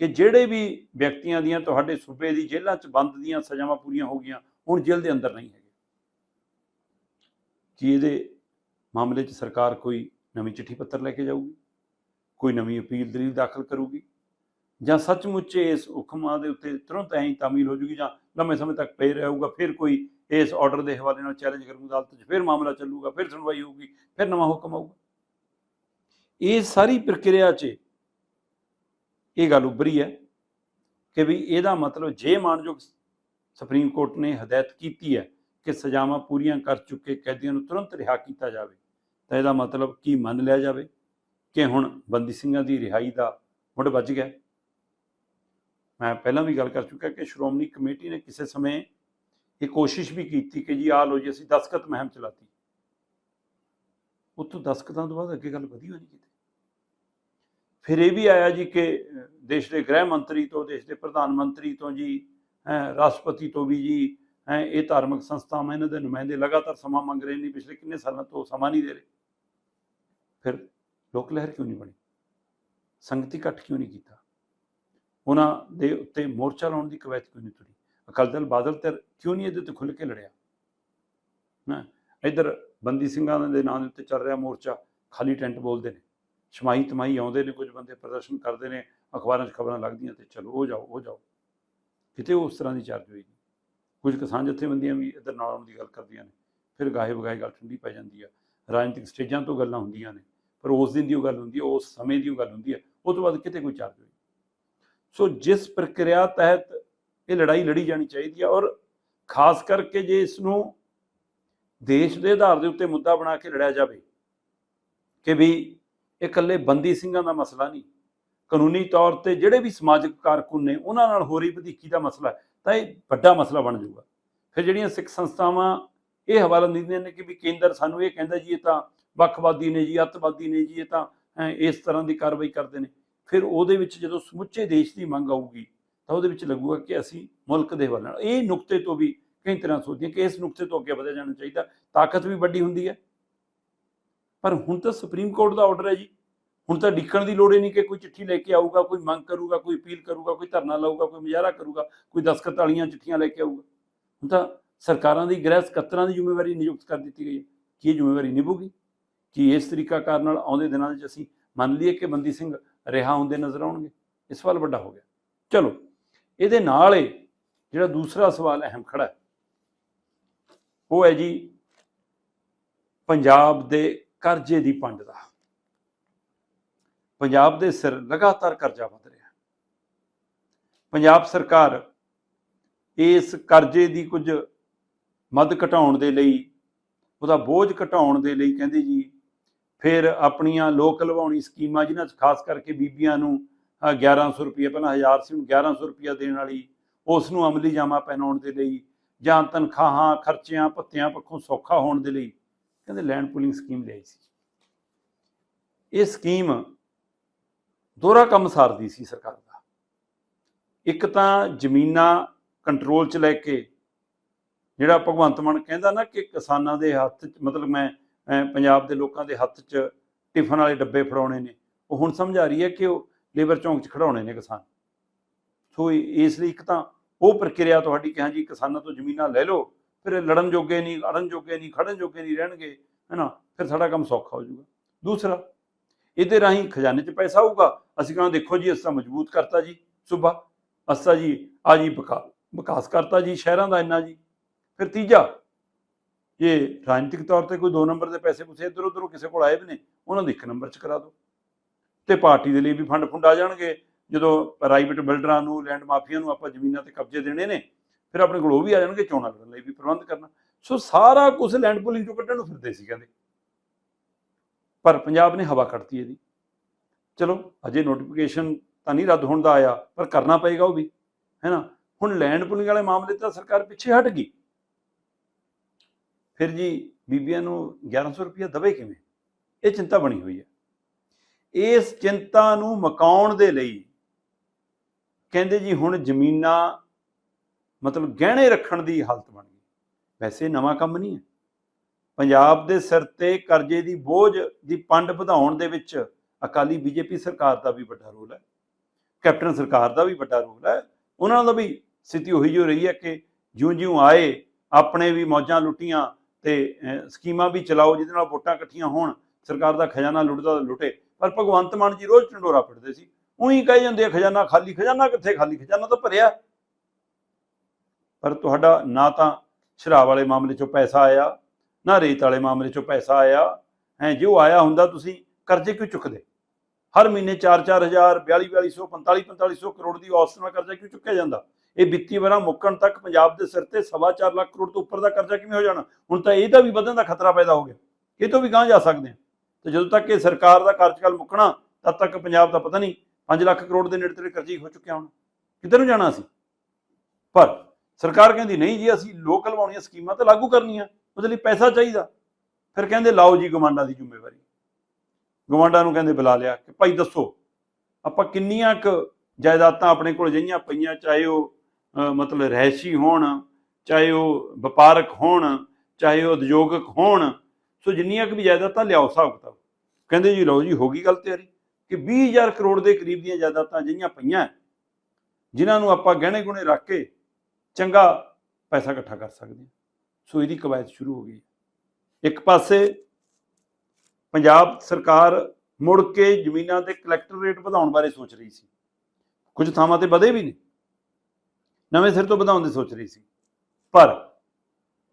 ਕਿ ਜਿਹੜੇ ਵੀ ਵਿਅਕਤੀਆਂ ਦੀਆਂ ਤੁਹਾਡੇ ਸੂਬੇ ਦੀ ਜੇਲ੍ਹਾਂ 'ਚ ਬੰਦ ਦੀਆਂ ਸਜ਼ਾਵਾਂ ਪੂਰੀਆਂ ਹੋ ਗਈਆਂ, ਹੁਣ ਜੇਲ੍ਹ ਦੇ ਅੰਦਰ ਨਹੀਂ ਹੈਗੇ। ਕੀ ਇਹਦੇ ਮਾਮਲੇ 'ਚ ਸਰਕਾਰ ਕੋਈ ਨਵੀਂ ਚਿੱਠੀ ਪੱਤਰ ਲੈ ਕੇ ਜਾਊਗੀ? ਕੋਈ ਨਵੀਂ ਅਪੀਲ ਦਲੀਲ ਦਾਖਲ ਕਰੂਗੀ? ਜਾਂ ਸੱਚਮੁੱਚ ਇਸ ਹੁਕਮਾਂ ਦੇ ਉੱਤੇ ਤੁਰੰਤ ਐਂ ਹੀ ਤਾਮੀਲ ਹੋ ਜੂਗੀ ਜਾਂ ਲੰਮੇ ਸਮੇਂ ਤੱਕ ਪਈ ਰਹੂਗਾ, ਫਿਰ ਕੋਈ ਇਸ ਆਰਡਰ ਦੇ ਹਵਾਲੇ ਨਾਲ ਚੈਲੰਜ ਕਰੂਗਾ ਅਦਾਲਤ 'ਚ ਫਿਰ ਮਾਮਲਾ ਚੱਲੂਗਾ, ਫਿਰ ਸੁਣਵਾਈ ਹੋਊਗੀ, ਫਿਰ ਨਵਾਂ ਹੁਕਮ ਆਊਗਾ। ਇਹ ਸਾਰੀ ਪ੍ਰਕਿਰਿਆ 'ਚ ਇਹ ਗੱਲ ਉੱਭਰੀ ਹੈ ਕਿ ਵੀ ਇਹਦਾ ਮਤਲਬ ਜੇ ਮਾਨਯੋਗ ਸੁਪਰੀਮ ਕੋਰਟ ਨੇ ਹਦਾਇਤ ਕੀਤੀ ਹੈ ਕਿ ਸਜ਼ਾਵਾਂ ਪੂਰੀਆਂ ਕਰ ਚੁੱਕੇ ਕੈਦੀਆਂ ਨੂੰ ਤੁਰੰਤ ਰਿਹਾ ਕੀਤਾ ਜਾਵੇ, ਤਾਂ ਇਹਦਾ ਮਤਲਬ ਕੀ ਮੰਨ ਲਿਆ ਜਾਵੇ ਕਿ ਹੁਣ ਬੰਦੀ ਸਿੰਘਾਂ ਦੀ ਰਿਹਾਈ ਦਾ ਮੁੱਢ ਵੱਜ ਗਿਆ। ਮੈਂ ਪਹਿਲਾਂ ਵੀ ਗੱਲ ਕਰ ਚੁੱਕਾ ਕਿ ਸ਼੍ਰੋਮਣੀ ਕਮੇਟੀ ਨੇ ਕਿਸੇ ਸਮੇਂ ਇਹ ਕੋਸ਼ਿਸ਼ ਵੀ ਕੀਤੀ ਕਿ ਜੀ ਆ ਲੋ ਜੀ ਅਸੀਂ ਦਸਖਤ ਮਹਿਮ ਚਲਾਤੀ। ਉੱਥੋਂ ਦਸਖਤਾਂ ਤੋਂ ਬਾਅਦ ਅੱਗੇ ਗੱਲ ਵਧੀ ਹੋਈ ਨਹੀਂ ਕਿਤੇ। ਫਿਰ ਇਹ ਵੀ ਆਇਆ ਜੀ ਕਿ ਦੇਸ਼ ਦੇ ਗ੍ਰਹਿ ਮੰਤਰੀ ਤੋਂ ਦੇਸ਼ ਦੇ ਪ੍ਰਧਾਨ ਮੰਤਰੀ ਤੋਂ ਜੀ ਹੈਂ, ਰਾਸ਼ਟਰਪਤੀ ਤੋਂ ਵੀ ਜੀ ਹੈਂ, ਇਹ ਧਾਰਮਿਕ ਸੰਸਥਾਵਾਂ ਇਹਨਾਂ ਦੇ ਨੁਮਾਇੰਦੇ ਲਗਾਤਾਰ ਸਮਾਂ ਮੰਗ ਰਹੇ ਨੇ ਪਿਛਲੇ ਕਿੰਨੇ ਸਾਲਾਂ ਤੋਂ ਸਮਾਂ ਨਹੀਂ ਦੇ ਰਹੇ। ਫਿਰ ਲੋਕ ਲਹਿਰ ਕਿਉਂ ਨਹੀਂ ਬਣੀ? ਸੰਗਤੀ ਇਕੱਠ ਕਿਉਂ ਨਹੀਂ ਕੀਤਾ? ਉਹਨਾਂ ਦੇ ਉੱਤੇ ਮੋਰਚਾ ਲਾਉਣ ਦੀ ਕਵਾਇਤ ਕਿਉਂ ਨਹੀਂ ਤੁਰੀ? ਅਕਾਲੀ ਦਲ ਬਾਦਲ ਤੇ ਕਿਉਂ ਨਹੀਂ ਇਹਦੇ ਤੇ ਖੁੱਲ੍ਹ ਕੇ ਲੜਿਆ? ਨਾ ਇੱਧਰ ਬੰਦੀ ਸਿੰਘਾਂ ਦੇ ਨਾਂ ਦੇ ਉੱਤੇ ਚੱਲ ਰਿਹਾ ਮੋਰਚਾ, ਖਾਲੀ ਟੈਂਟ ਬੋਲਦੇ ਨੇ। ਛਮਾਈ ਤਮਾਈ ਆਉਂਦੇ ਨੇ, ਕੁਝ ਬੰਦੇ ਪ੍ਰਦਰਸ਼ਨ ਕਰਦੇ ਨੇ, ਅਖਬਾਰਾਂ 'ਚ ਖਬਰਾਂ ਲੱਗਦੀਆਂ ਤੇ ਚਲੋ, ਉਹ ਜਾਓ ਉਹ ਜਾਓ। ਕਿਤੇ ਉਸ ਤਰ੍ਹਾਂ ਦੀ ਚਾਰਜ ਹੋਈ ਨਹੀਂ। ਕੁਝ ਕਿਸਾਨ ਜਥੇਬੰਦੀਆਂ ਵੀ ਇੱਧਰ ਨਾਲ ਆਉਣ ਦੀ ਗੱਲ ਕਰਦੀਆਂ ਨੇ। ਫਿਰ ਗਾਹੇ ਵਗਾਏ ਗੱਲ ਠੰਡੀ ਪੈ ਜਾਂਦੀ ਆ। ਰਾਜਨੀਤਿਕ ਸਟੇਜਾਂ ਤੋਂ ਗੱਲਾਂ ਹੁੰਦੀਆਂ ਨੇ। ਪਰ ਉਸ ਦਿਨ ਦੀ ਉਹ ਗੱਲ ਹੁੰਦੀ ਹੈ ਉਸ ਸਮੇਂ ਦੀ ਉਹ ਗੱਲ ਹੁੰਦੀ ਹੈ ਉਹ ਤੋਂ ਬਾਅਦ ਕਿਤੇ ਕੋਈ ਚਾਰਜ ਹੋਈ ਸੋ ਜਿਸ ਪ੍ਰਕਿਰਿਆ ਤਹਿਤ ਇਹ ਲੜਾਈ ਲੜੀ ਜਾਣੀ ਚਾਹੀਦੀ ਹੈ ਔਰ ਖਾਸ ਕਰਕੇ ਜੇ ਇਸ ਨੂੰ ਦੇਸ਼ ਦੇ ਆਧਾਰ ਦੇ ਉੱਤੇ ਮੁੱਦਾ ਬਣਾ ਕੇ ਲੜਿਆ ਜਾਵੇ ਕਿ ਵੀ ਇਹ ਇਕੱਲੇ ਬੰਦੀ ਸਿੰਘਾਂ ਦਾ ਮਸਲਾ ਨਹੀਂ, ਕਾਨੂੰਨੀ ਤੌਰ ਤੇ ਜਿਹੜੇ ਵੀ ਸਮਾਜਿਕ ਕਾਰਕੁਨ ਨੇ ਉਹਨਾਂ ਨਾਲ ਹੋ ਰਹੀ ਵਧੀਕੀ ਦਾ ਮਸਲਾ ਤਾਂ ਇਹ ਵੱਡਾ ਮਸਲਾ ਬਣ ਜਾਊਗਾ। ਫਿਰ ਜਿਹੜੀਆਂ ਸਿੱਖ ਸੰਸਥਾਵਾਂ ਇਹ ਹਵਾਲਾ ਦਿੰਦੀਆਂ ਨੇ ਕਿ ਵੀ ਕੇਂਦਰ ਸਾਨੂੰ ਇਹ ਕਹਿੰਦਾ ਜੀ ਇਹ ਤਾਂ ਵੱਖਵਾਦੀ ਨੇ ਜੀ, ਅੱਤਵਾਦੀ ਨੇ ਜੀ, ਇਹ ਤਾਂ ਇਸ ਤਰ੍ਹਾਂ ਦੀ ਕਾਰਵਾਈ ਕਰਦੇ ਨੇ। ਫਿਰ ਉਹਦੇ ਵਿੱਚ ਜਦੋਂ ਸਮੁੱਚੇ ਦੇਸ਼ ਦੀ ਮੰਗ ਆਊਗੀ, ਤਾਂ ਉਹਦੇ ਵਿੱਚ ਲੱਗੂਗਾ ਕਿ ਅਸੀਂ ਮੁਲਕ ਦੇ ਵੱਲ ਨਾਲ, ਇਹ ਨੁਕਤੇ ਤੋਂ ਵੀ ਕਈ ਤਰ੍ਹਾਂ ਸੋਚਦੀਆਂ ਕਿ ਇਸ ਨੁਕਤੇ ਤੋਂ ਅੱਗੇ ਵਧਿਆ ਜਾਣਾ ਚਾਹੀਦਾ, ਤਾਕਤ ਵੀ ਵੱਡੀ ਹੁੰਦੀ ਹੈ। ਪਰ ਹੁਣ ਤਾਂ ਸੁਪਰੀਮ ਕੋਰਟ ਦਾ ਆਰਡਰ ਹੈ ਜੀ। ਹੁਣ ਤਾਂ ਡਿੱਕਣ ਦੀ ਲੋੜ ਹੀ ਨਹੀਂ ਕਿ ਕੋਈ ਚਿੱਠੀ ਲੈ ਕੇ ਆਊਗਾ, ਕੋਈ ਮੰਗ ਕਰੂਗਾ, ਕੋਈ ਅਪੀਲ ਕਰੂਗਾ, ਕੋਈ ਧਰਨਾ ਲਾਊਗਾ, ਕੋਈ ਮੁਜ਼ਾਹਰਾ ਕਰੂਗਾ, ਕੋਈ ਦਸਖਤ ਵਾਲੀਆਂ ਚਿੱਠੀਆਂ ਲੈ ਕੇ ਆਊਗਾ। ਹੁਣ ਤਾਂ ਸਰਕਾਰਾਂ ਦੀ ਗ੍ਰਹਿ ਸਕੱਤਰਾਂ ਦੀ ਜ਼ਿੰਮੇਵਾਰੀ ਨਿਯੁਕਤ ਕਰ ਦਿੱਤੀ ਗਈ ਹੈ। ਕੀ ਇਹ ਜ਼ਿੰਮੇਵਾਰੀ ਨਿਭੂਗੀ? ਕਿ ਇਸ ਤਰੀਕਾ ਕਾਰ ਨਾਲ ਆਉਂਦੇ ਦਿਨਾਂ ਵਿੱਚ ਅਸੀਂ ਮੰਨ ਲਈਏ ਕਿ ਬੰਦੀ ਸਿੰਘ ਰਿਹਾ ਹੁੰਦੇ ਨਜ਼ਰ ਆਉਣਗੇ। ਇਹ ਸਵਾਲ ਵੱਡਾ ਹੋ ਗਿਆ। ਚਲੋ, ਇਹਦੇ ਨਾਲ ਹੀ ਜਿਹੜਾ ਦੂਸਰਾ ਸਵਾਲ ਅਹਿਮ ਖੜਾ ਉਹ ਹੈ ਜੀ ਪੰਜਾਬ ਦੇ ਕਰਜ਼ੇ ਦੀ ਪੰਡ ਦਾ। ਪੰਜਾਬ ਦੇ ਸਿਰ ਲਗਾਤਾਰ ਕਰਜ਼ਾ ਵਧ ਰਿਹਾ ਪੰਜਾਬ ਸਰਕਾਰ ਇਸ ਕਰਜ਼ੇ ਦੀ ਕੁਝ ਮੱਦ ਘਟਾਉਣ ਦੇ ਲਈ, ਉਹਦਾ ਬੋਝ ਘਟਾਉਣ ਦੇ ਲਈ ਕਹਿੰਦੇ ਜੀ ਫਿਰ ਆਪਣੀਆਂ ਲੋਕ ਲਵਾਉਣੀ ਸਕੀਮਾਂ ਜਿਨ੍ਹਾਂ 'ਚ ਖਾਸ ਕਰਕੇ ਬੀਬੀਆਂ ਨੂੰ, ਅਹ 1100 ਰੁਪਏ ਪਹਿਲਾਂ 1000 ਸੀ, ਹੁਣ 1100 ਰੁਪਏ ਦੇਣ ਵਾਲੀ, ਉਸ ਨੂੰ ਅਮਲੀ ਜਾਮਾ ਪਹਿਨਾਉਣ ਦੇ ਲਈ ਜਾਂ ਤਨਖਾਹਾਂ, ਖਰਚਿਆਂ, ਭੱਤਿਆਂ ਪੱਖੋਂ ਸੌਖਾ ਹੋਣ ਦੇ ਲਈ ਕਹਿੰਦੇ ਲੈਂਡ ਪੂਲਿੰਗ ਸਕੀਮ ਲਿਆਈ ਸੀ। ਇਹ ਸਕੀਮ ਦੋਹਰਾ ਕੰਮ ਸਾਰਦੀ ਸੀ ਸਰਕਾਰ ਦਾ। ਇੱਕ ਤਾਂ ਜ਼ਮੀਨਾਂ ਕੰਟਰੋਲ 'ਚ ਲੈ ਕੇ ਜਿਹੜਾ ਭਗਵੰਤ ਮਾਨ ਕਹਿੰਦਾ ਨਾ ਕਿ ਕਿਸਾਨਾਂ ਦੇ ਹੱਥ 'ਚ, ਮਤਲਬ ਮੈਂ ਪੰਜਾਬ ਦੇ ਲੋਕਾਂ ਦੇ ਹੱਥ 'ਚ ਟਿਫਨ ਵਾਲੇ ਡੱਬੇ ਫੜਾਉਣੇ ਨੇ। ਉਹ ਹੁਣ ਸਮਝ ਆ ਰਹੀ ਹੈ ਕਿ ਉਹ ਲੇਬਰ ਚੌਂਕ 'ਚ ਖੜਾਉਣੇ ਨੇ ਕਿਸਾਨ। ਸੋ ਇਸ ਲਈ ਇੱਕ ਤਾਂ ਉਹ ਪ੍ਰਕਿਰਿਆ ਤੁਹਾਡੀ ਕਿ ਹਾਂਜੀ ਕਿਸਾਨਾਂ ਤੋਂ ਜ਼ਮੀਨਾਂ ਲੈ ਲਓ, ਫਿਰ ਲੜਨ ਜੋਗੇ ਨਹੀਂ ਅੜਨ ਜੋਗੇ ਨਹੀਂ, ਖੜਨ ਜੋਗੇ ਨਹੀਂ ਰਹਿਣਗੇ ਹੈਨਾ ਫਿਰ ਸਾਡਾ ਕੰਮ ਸੌਖਾ ਹੋ ਜਾਊਗਾ। ਦੂਸਰਾ, ਇਹਦੇ ਰਾਹੀਂ ਖਜ਼ਾਨੇ 'ਚ ਪੈਸਾ ਆਊਗਾ। ਅਸੀਂ ਕਹਿੰਦੇ ਦੇਖੋ ਜੀ ਅਸਾਂ ਮਜ਼ਬੂਤ ਕਰਤਾ ਜੀ, ਸੂਬਾ। ਅਸਾਂ ਜੀ, ਆ ਜੀ ਵਿਕਾ- ਵਿਕਾਸ ਕਰਤਾ ਜੀ, ਸ਼ਹਿਰਾਂ ਦਾ ਇੰਨਾ ਜੀ। ਫਿਰ ਤੀਜਾ ਇਹ ਰਾਜਨੀਤਿਕ ਤੌਰ ਤੇ ਕੋਈ ਦੋ ਨੰਬਰ ਦੇ ਪੈਸੇ ਪੁੱਛੇ ਇੱਧਰ ਉੱਧਰੋਂ ਕਿਸੇ ਕੋਲ ਆਏ ਵੀ ਨੇ ਉਹਨਾਂ ਦੇ ਇੱਕ ਨੰਬਰ 'ਚ ਕਰਾ ਦਿਓ। ਤੇ ਪਾਰਟੀ ਦੇ ਲਈ ਵੀ ਫੰਡ ਫੁੰਡ ਆ ਜਾਣਗੇ। ਜਦੋਂ ਪ੍ਰਾਈਵੇਟ ਬਿਲਡਰਾਂ ਨੂੰ ਲੈਂਡ ਮਾਫੀਆ ਨੂੰ ਆਪਾਂ ਜ਼ਮੀਨਾਂ ਤੇ ਕਬਜ਼ੇ ਦੇਣੇ ਨੇ, ਫਿਰ ਆਪਣੇ ਕੋਲ ਉਹ ਵੀ ਆ ਜਾਣਗੇ ਚੋਣਾਂ ਲੜਨ ਲਈ ਵੀ ਪ੍ਰਬੰਧ ਕਰਨਾ। ਸੋ ਸਾਰਾ ਕੁਝ ਲੈਂਡ ਪੂਲਿੰਗ ਚੋਂ ਕੱਢਣ ਨੂੰ ਫਿਰਦੇ ਸੀ ਕਹਿੰਦੇ। ਪਰ ਪੰਜਾਬ ਨੇ ਹਵਾ ਕੱਢਤੀ ਇਹਦੀ। ਚਲੋ, ਅਜੇ ਨੋਟੀਫਿਕੇਸ਼ਨ ਤਾਂ ਨਹੀਂ ਰੱਦ ਹੋਣ ਦਾ ਆਇਆ, ਪਰ ਕਰਨਾ ਪਏਗਾ ਉਹ ਵੀ ਹੈਨਾ ਹੁਣ ਲੈਂਡ ਪੂਲਿੰਗ ਵਾਲੇ ਮਾਮਲੇ ਤਾਂ ਸਰਕਾਰ ਪਿੱਛੇ ਹਟ ਗਈ। ਫਿਰ ਜੀ ਬੀਬੀਆਂ ਨੂੰ 1100 ਰੁਪਏ ਦਵੇ ਕਿਵੇਂ? ਇਹ ਚਿੰਤਾ ਬਣੀ ਹੋਈ ਹੈ। ਇਸ ਚਿੰਤਾ ਨੂੰ ਮਕਾਉਣ ਦੇ ਲਈ ਕਹਿੰਦੇ ਜੀ ਹੁਣ ਜ਼ਮੀਨਾਂ ਮਤਲਬ ਗਹਿਣੇ ਰੱਖਣ ਦੀ ਹਾਲਤ ਬਣ ਗਈ। ਵੈਸੇ ਨਵਾਂ ਕੰਮ ਨਹੀਂ ਹੈ। ਪੰਜਾਬ ਦੇ ਸਿਰ ਤੇ ਕਰਜ਼ੇ ਦੀ ਬੋਝ ਦੀ ਪੰਡ ਵਧਾਉਣ ਦੇ ਵਿੱਚ ਅਕਾਲੀ ਬੀਜੇਪੀ ਸਰਕਾਰ ਦਾ ਵੀ ਵੱਡਾ ਰੋਲ ਹੈ। ਕੈਪਟਨ ਸਰਕਾਰ ਦਾ ਵੀ ਵੱਡਾ ਰੋਲ ਹੈ। ਉਹਨਾਂ ਦਾ ਵੀ ਸਥਿਤੀ ਉਹੀ ਜੋ ਰਹੀ ਹੈ ਕਿ ਜਿਉਂ-ਜਿਉਂ ਆਏ, ਆਪਣੇ ਵੀ ਮੌਜਾਂ ਲੁੱਟੀਆਂ ਤੇ ਸਕੀਮਾਂ ਵੀ ਚਲਾਓ ਜਿਹਦੇ ਨਾਲ ਵੋਟਾਂ ਇਕੱਠੀਆਂ ਹੋਣ, ਸਰਕਾਰ ਦਾ ਖਜ਼ਾਨਾ ਲੁੱਟਦਾ ਲੁੱਟੇ, ਪਰ ਭਗਵੰਤ ਮਾਨ ਜੀ ਰੋਜ਼ ਢੰਡੋਰਾ ਪਿੱਟਦੇ ਸੀ। ਉਹੀ ਕਹੇ ਜਾਂਦੇ ਆ, ਖਜ਼ਾਨਾ ਖਾਲੀ, ਖਜ਼ਾਨਾ ਕਿੱਥੇ ਖਾਲੀ? ਖਜ਼ਾਨਾ ਤਾਂ ਭਰਿਆ। ਪਰ ਤੁਹਾਡਾ ਨਾ ਤਾਂ ਸ਼ਰਾਬ ਵਾਲੇ ਮਾਮਲੇ 'ਚੋਂ ਪੈਸਾ ਆਇਆ, ਨਾ ਰੇਤ ਵਾਲੇ ਮਾਮਲੇ 'ਚੋਂ ਪੈਸਾ ਆਇਆ। ਹੈ, ਜੇ ਉਹ ਆਇਆ ਹੁੰਦਾ ਤੁਸੀਂ ਕਰਜ਼ੇ ਕਿਉਂ ਚੁੱਕਦੇ? ਹਰ ਮਹੀਨੇ 4-4000 42-4200 45-4500 ਕਰੋੜ ਦੀ ਔਸਤ ਨਾਲ ਕਰਜ਼ਾ ਕਿਉਂ ਚੁੱਕਿਆ ਜਾਂਦਾ? ਇਹ ਵਿੱਤੀ ਵਰਾ ਮੁੱਕਣ ਤੱਕ ਪੰਜਾਬ ਦੇ ਸਿਰ ਤੇ ਸਵਾ ਚਾਰ ਲੱਖ ਕਰੋੜ ਤੋਂ ਉੱਪਰ ਦਾ ਕਰਜ਼ਾ ਕਿਵੇਂ ਹੋ ਜਾਣਾ? ਹੁਣ ਤਾਂ ਇਹਦਾ ਵੀ ਵਧਣ ਦਾ ਖਤਰਾ ਪੈਦਾ ਹੋ ਗਿਆ। ਇਹ ਤੋਂ ਵੀ ਗਾਂਹ ਜਾ ਸਕਦੇ ਹਾਂ। ਤੇ ਜਦੋਂ ਤੱਕ ਇਹ ਸਰਕਾਰ ਦਾ ਕਾਰਜਕਾਲ ਮੁੱਕਣਾ, ਤਦ ਤੱਕ ਪੰਜਾਬ ਦਾ ਪਤਾ ਨਹੀਂ 5 ਲੱਖ ਕਰੋੜ ਦੇ ਨੇੜੇ ਤੇੜੇ ਕਰਜ਼ੇ ਹੀ ਹੋ ਚੁੱਕਿਆ ਹੁਣ। ਕਿੱਧਰ ਨੂੰ ਜਾਣਾ ਸੀ ਪਰ ਸਰਕਾਰ ਕਹਿੰਦੀ, ਨਹੀਂ ਜੀ, ਅਸੀਂ ਲੋਕ ਲਵਾਉਣੀਆਂ ਸਕੀਮਾਂ ਤਾਂ ਲਾਗੂ ਕਰਨੀਆਂ, ਉਹਦੇ ਲਈ ਪੈਸਾ ਚਾਹੀਦਾ। ਫਿਰ ਕਹਿੰਦੇ, ਲਾਓ ਜੀ ਗਵਾਂਡਾਂ ਦੀ ਜ਼ਿੰਮੇਵਾਰੀ। ਗਵਾਂਡਾਂ ਨੂੰ ਕਹਿੰਦੇ, ਬੁਲਾ ਲਿਆ ਕਿ ਭਾਈ ਦੱਸੋ, ਆਪਾਂ ਕਿੰਨੀਆਂ ਕੁ ਜਾਇਦਾਦਾਂ ਆਪਣੇ ਕੋਲ ਜਈਆਂ ਪਈਆਂ, ਚਾਹੇ ਉਹ ਮਤਲਬ ਰਹਿਸ਼ੀ ਹੋਣ, ਚਾਹੇ ਉਹ ਵਪਾਰਕ ਹੋਣ, ਚਾਹੇ ਉਹ ਉਦਯੋਗਿਕ ਹੋਣ, ਸੋ ਜਿੰਨੀਆਂ ਕੁ ਵੀ ਜਾਇਦਾਦਾਂ ਲਿਆਓ ਹਿਸਾਬ ਕਿਤਾਬ। ਕਹਿੰਦੇ ਜੀ, ਲਓ ਜੀ, ਹੋ ਗਈ ਗੱਲ ਤਿਆਰੀ ਕਿ 20000 ਕਰੋੜ ਦੇ ਕਰੀਬ ਦੀਆਂ ਜਾਇਦਾਦਾਂ ਜਈਆਂ ਪਈਆਂ ਜਿਨ੍ਹਾਂ ਨੂੰ ਆਪਾਂ ਗਹਿਣੇ ਗੁਣੇ ਰੱਖ ਕੇ ਚੰਗਾ ਪੈਸਾ ਇਕੱਠਾ ਕਰ ਸਕਦੇ ਹਾਂ। ਸੋ ਇਹਦੀ ਕਵਾਇਤ ਸ਼ੁਰੂ ਹੋ ਗਈ ਇੱਕ ਪਾਸੇ ਪੰਜਾਬ ਸਰਕਾਰ ਮੁੜ ਕੇ ਜ਼ਮੀਨਾਂ ਦੇ ਕਲੈਕਟਰ ਰੇਟ ਵਧਾਉਣ ਬਾਰੇ ਸੋਚ ਰਹੀ ਸੀ। ਕੁਝ ਥਾਵਾਂ ਤੇ ਵਧੇ ਵੀ ਨੇ। ਨਵੇਂ ਸਿਰ ਤੋਂ ਵਧਾਉਣ ਦੀ ਸੋਚ ਰਹੀ ਸੀ। ਪਰ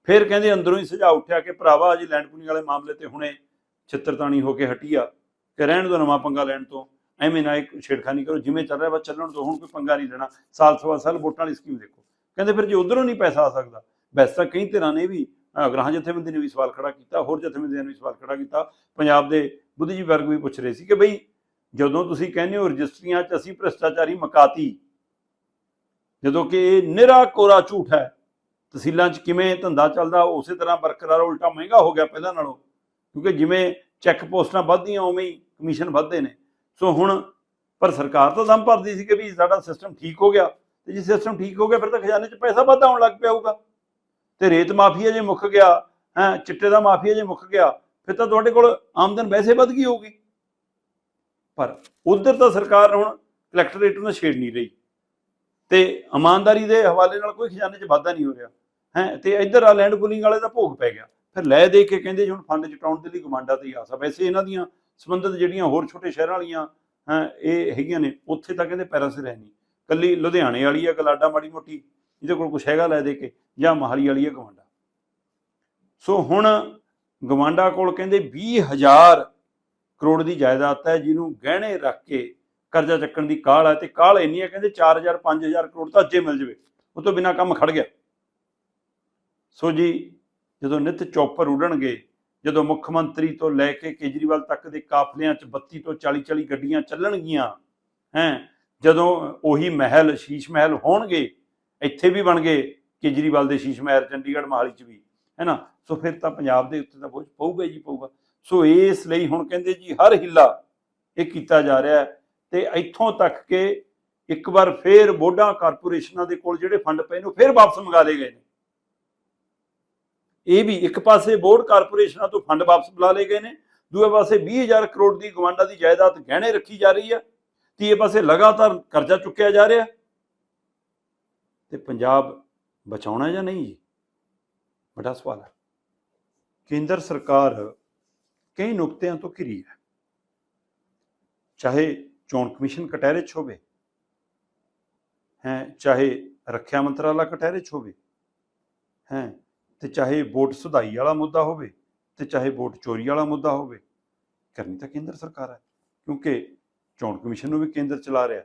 ਫਿਰ ਕਹਿੰਦੇ ਅੰਦਰੋਂ ਹੀ ਸੁਝਾਅ ਉੱਠਿਆ ਕਿ ਭਰਾਵਾ ਅਜੀ ਲੈਂਡ ਵਾਲੇ ਮਾਮਲੇ ਤੇ ਹੁਣੇ ਛਿੱਤਰਤਾਣੀ ਹੋ ਕੇ ਹਟੀ ਆ ਕਿ ਰਹਿਣ ਦੋ ਨਵਾਂ ਪੰਗਾ ਲੈਣ ਤੋਂ। ਐਵੇਂ ਨਾ ਇੱਕ ਛੇੜਖਾਨੀ ਕਰੋ ਜਿਵੇਂ ਚੱਲ ਰਿਹਾ ਬਸ ਚੱਲਣ ਤੋਂ ਹੁਣ ਕੋਈ ਪੰਗਾ ਨਹੀਂ ਲੈਣਾ। ਸਾਲ ਸਵਾ ਸਾਲ ਵੋਟਾਂ ਵਾਲੀ ਸਕੀਮ ਦੇਖੋ। ਕਹਿੰਦੇ ਫਿਰ ਜੇ ਉਧਰੋਂ ਨਹੀਂ ਪੈਸਾ ਆ ਸਕਦਾ ਵੈਸੇ ਤਾਂ ਕਈ ਧਿਰਾਂ ਨੇ ਵੀ ਅਹ, ਜਥੇਬੰਦੀ ਨੇ ਵੀ ਸਵਾਲ ਖੜਾ ਕੀਤਾ ਹੋਰ ਜਥੇਬੰਦੀਆਂ ਨੇ ਵੀ ਸਵਾਲ ਖੜਾ ਕੀਤਾ। ਪੰਜਾਬ ਦੇ ਬੁੱਧੀਜੀਵੀ ਵਰਗ ਵੀ ਪੁੱਛ ਰਹੇ ਸੀ ਕਿ ਬਈ ਜਦੋਂ ਤੁਸੀਂ ਕਹਿੰਦੇ ਹੋ ਰਜਿਸਟਰੀਆਂ 'ਚ ਅਸੀਂ ਭ੍ਰਿਸ਼ਟਾਚਾਰੀ ਮਕਾਤੀ ਜਦੋਂ ਕਿ ਇਹ ਨਿਰਾ ਕੋਰਾ ਝੂਠ ਹੈ। ਤਹਿਸੀਲਾਂ 'ਚ ਕਿਵੇਂ ਧੰਦਾ ਚੱਲਦਾ, ਉਸੇ ਤਰ੍ਹਾਂ ਬਰਕਰਾਰ ਉਲਟਾ ਮਹਿੰਗਾ ਹੋ ਗਿਆ ਪਹਿਲਾਂ ਨਾਲੋਂ। ਕਿਉਂਕਿ ਜਿਵੇਂ ਚੈੱਕ ਪੋਸਟਾਂ ਵੱਧਦੀਆਂ, ਉਵੇਂ ਹੀ ਕਮਿਸ਼ਨ ਵੱਧਦੇ ਨੇ। ਸੋ ਹੁਣ ਪਰ ਸਰਕਾਰ ਤਾਂ ਦਮ ਭਰਦੀ ਸੀ ਕਿ ਵੀ ਸਾਡਾ ਸਿਸਟਮ ਠੀਕ ਹੋ ਗਿਆ ਤੇ ਜੇ ਸਿਸਟਮ ਠੀਕ ਹੋ ਗਿਆ, ਫਿਰ ਤਾਂ ਖਜ਼ਾਨੇ 'ਚ ਪੈਸਾ ਵੱਧ ਆਉਣ ਲੱਗ ਪਿਆ ਹੋਊਗਾ। ਤੇ ਰੇਤ ਮਾਫੀਆ ਜੇ ਮੁੱਕ ਗਿਆ, ਹੈ, ਚਿੱਟੇ ਦਾ ਮਾਫੀਆ ਜੇ ਮੁੱਕ ਗਿਆ, ਫਿਰ ਤਾਂ ਤੁਹਾਡੇ ਕੋਲ ਆਮਦਨ ਵੈਸੇ ਵੱਧ ਗਈ ਹੋਊਗੀ। ਪਰ ਉਧਰ ਤਾਂ ਸਰਕਾਰ ਹੁਣ ਕਲੈਕਟਰੇਟ ਨੂੰ ਛੇੜ ਨਹੀਂ ਰਹੀ। ਤੇ ਇਮਾਨਦਾਰੀ ਦੇ ਹਵਾਲੇ ਨਾਲ ਕੋਈ ਖਜ਼ਾਨੇ 'ਚ ਵਾਧਾ ਨਹੀਂ ਹੋ ਰਿਹਾ। ਹੈ, ਤੇ ਇੱਧਰ ਆ ਲੈਂਡ ਪੁਲਿੰਗ ਵਾਲੇ ਦਾ ਭੋਗ ਪੈ ਗਿਆ। ਫਿਰ ਲੈ ਦੇ ਕੇ ਕਹਿੰਦੇ ਜੀ ਹੁਣ ਫੰਡ ਜਟਾਉਣ ਦੇ ਲਈ ਗਮਾਂਡਾ ਤੇ ਹੀ ਆਸਾ। ਵੈਸੇ ਇਹਨਾਂ ਦੀਆਂ ਸੰਬੰਧਿਤ ਜਿਹੜੀਆਂ ਹੋਰ ਛੋਟੇ ਸ਼ਹਿਰਾਂ ਵਾਲੀਆਂ, ਹੈਂ, ਇਹ ਹੈਗੀਆਂ ਨੇ, ਉੱਥੇ ਤਾਂ ਕਹਿੰਦੇ ਪੈਰਾਂ ਸਿਰ ਨਹੀਂ। ਕੱਲੀ ਲੁਧਿਆਣੇ ਵਾਲੀ ਆ ਗਲਾਡਾ ਮਾੜੀ ਮੋਟੀ ਇਹਦੇ ਕੋਲ ਕੁਛ ਹੈਗਾ ਲੈ ਦੇ ਕੇ, ਜਾਂ ਮਹਾਲੀ ਵਾਲੀ ਆ ਗਵਾਂਡਾ ਸੋ ਹੁਣ ਗਵਾਂਡਾ ਕੋਲ ਕਹਿੰਦੇ 20000 ਕਰੋੜ ਦੀ ਜਾਇਦਾਦ ਹੈ, ਜਿਹਨੂੰ ਗਹਿਣੇ ਰੱਖ ਕੇ ਕਰਜ਼ਾ ਚੱਕਣ ਦੀ ਕਾਲ ਹੈ ਤੇ ਕਾਲ ਇੰਨੀ ਹੈ ਕਹਿੰਦੇ 4000 5000 ਕਰੋੜ ਤਾਂ ਅੱਜੇ ਮਿਲ ਜਵੇ। ਉਹ ਤੋਂ ਬਿਨਾ ਕੰਮ ਖੜ ਗਿਆ। ਸੋ ਜੀ, ਜਦੋਂ ਨਿਤ ਚੌਪਰ ਉਡਣਗੇ, ਜਦੋਂ ਮੁੱਖ ਮੰਤਰੀ ਤੋਂ ਲੈ ਕੇ ਕੇਜਰੀਵਾਲ ਤੱਕ ਦੇ ਕਾਫਲਿਆਂ 'ਚ 32 ਤੋਂ 40 40 ਗੱਡੀਆਂ ਚੱਲਣਗੀਆਂ, ਹੈ, ਜਦੋਂ ਉਹੀ ਮਹਿਲ, ਸ਼ੀਸ਼ ਮਹਿਲ ਹੋਣਗੇ, ਇੱਥੇ ਵੀ ਬਣ ਗਏ ਕੇਜਰੀਵਾਲ ਦੇ ਸ਼ੀਸ਼ ਮਹਿਲ, ਚੰਡੀਗੜ੍ਹ ਮਹਾਲੀ 'ਚ ਵੀ ਹੈ ਨਾ ਸੋ ਫਿਰ ਤਾਂ ਪੰਜਾਬ ਦੇ ਉੱਤੇ ਤਾਂ ਬੋਝ ਪਊਗਾ ਹੀ ਜੀ ਪਊਗਾ। ਸੋ ਇਸ ਲਈ ਹੁਣ ਕਹਿੰਦੇ ਜੀ ਹਰ ਹਿੱਲਾ ਇਹ ਕੀਤਾ ਜਾ ਰਿਹਾ ਹੈ। ਤੇ ਇੱਥੋਂ ਤੱਕ ਕਿ ਇੱਕ ਵਾਰ ਫੇਰ ਬੋਰਡਾਂ ਕਾਰਪੋਰੇਸ਼ਨਾਂ ਦੇ ਕੋਲ ਜਿਹੜੇ ਫੰਡ ਪਏ ਨੇ, ਉਹ ਫੇਰ ਵਾਪਸ ਮੰਗਾ ਲਏ ਗਏ ਨੇ। ਇਹ ਵੀ ਇੱਕ ਪਾਸੇ ਬੋਰਡ ਕਾਰਪੋਰੇਸ਼ਨਾਂ ਤੋਂ ਫੰਡ ਵਾਪਸ ਬੁਲਾ ਲਏ ਗਏ ਨੇ ਦੂਏ ਪਾਸੇ 20000 ਕਰੋੜ ਦੀ ਗਵਾਂਡਾ ਦੀ ਜਾਇਦਾਦ ਗਹਿਣੇ ਰੱਖੀ ਜਾ ਰਹੀ ਹੈ ਤੀਏ ਪਾਸੇ ਲਗਾਤਾਰ ਕਰਜ਼ਾ ਚੁੱਕਿਆ ਜਾ ਰਿਹਾ। ਤੇ ਪੰਜਾਬ ਬਚਾਉਣਾ ਜਾਂ ਨਹੀਂ ਜੀ? ਵੱਡਾ ਸਵਾਲ ਹੈ ਕੇਂਦਰ ਸਰਕਾਰ ਕਈ ਨੁਕਤਿਆਂ ਤੋਂ ਘਿਰੀ ਹੈ। ਚਾਹੇ ਚੋਣ ਕਮਿਸ਼ਨ ਕਟਹਿਰੇ 'ਚ ਹੋਵੇ, ਹੈ, ਚਾਹੇ ਰੱਖਿਆ ਮੰਤਰਾਲਾ ਕਟਹਿਰੇ 'ਚ ਹੋਵੇ, ਹੈ, ਤੇ ਚਾਹੇ ਵੋਟ ਸੁਧਾਈ ਵਾਲਾ ਮੁੱਦਾ ਹੋਵੇ ਤੇ ਚਾਹੇ ਵੋਟ ਚੋਰੀ ਵਾਲਾ ਮੁੱਦਾ ਹੋਵੇ, ਕਰਨੀ ਤਾਂ ਕੇਂਦਰ ਸਰਕਾਰ ਹੈ, ਕਿਉਂਕਿ ਚੋਣ ਕਮਿਸ਼ਨ ਨੂੰ ਵੀ ਕੇਂਦਰ ਚਲਾ ਰਿਹਾ,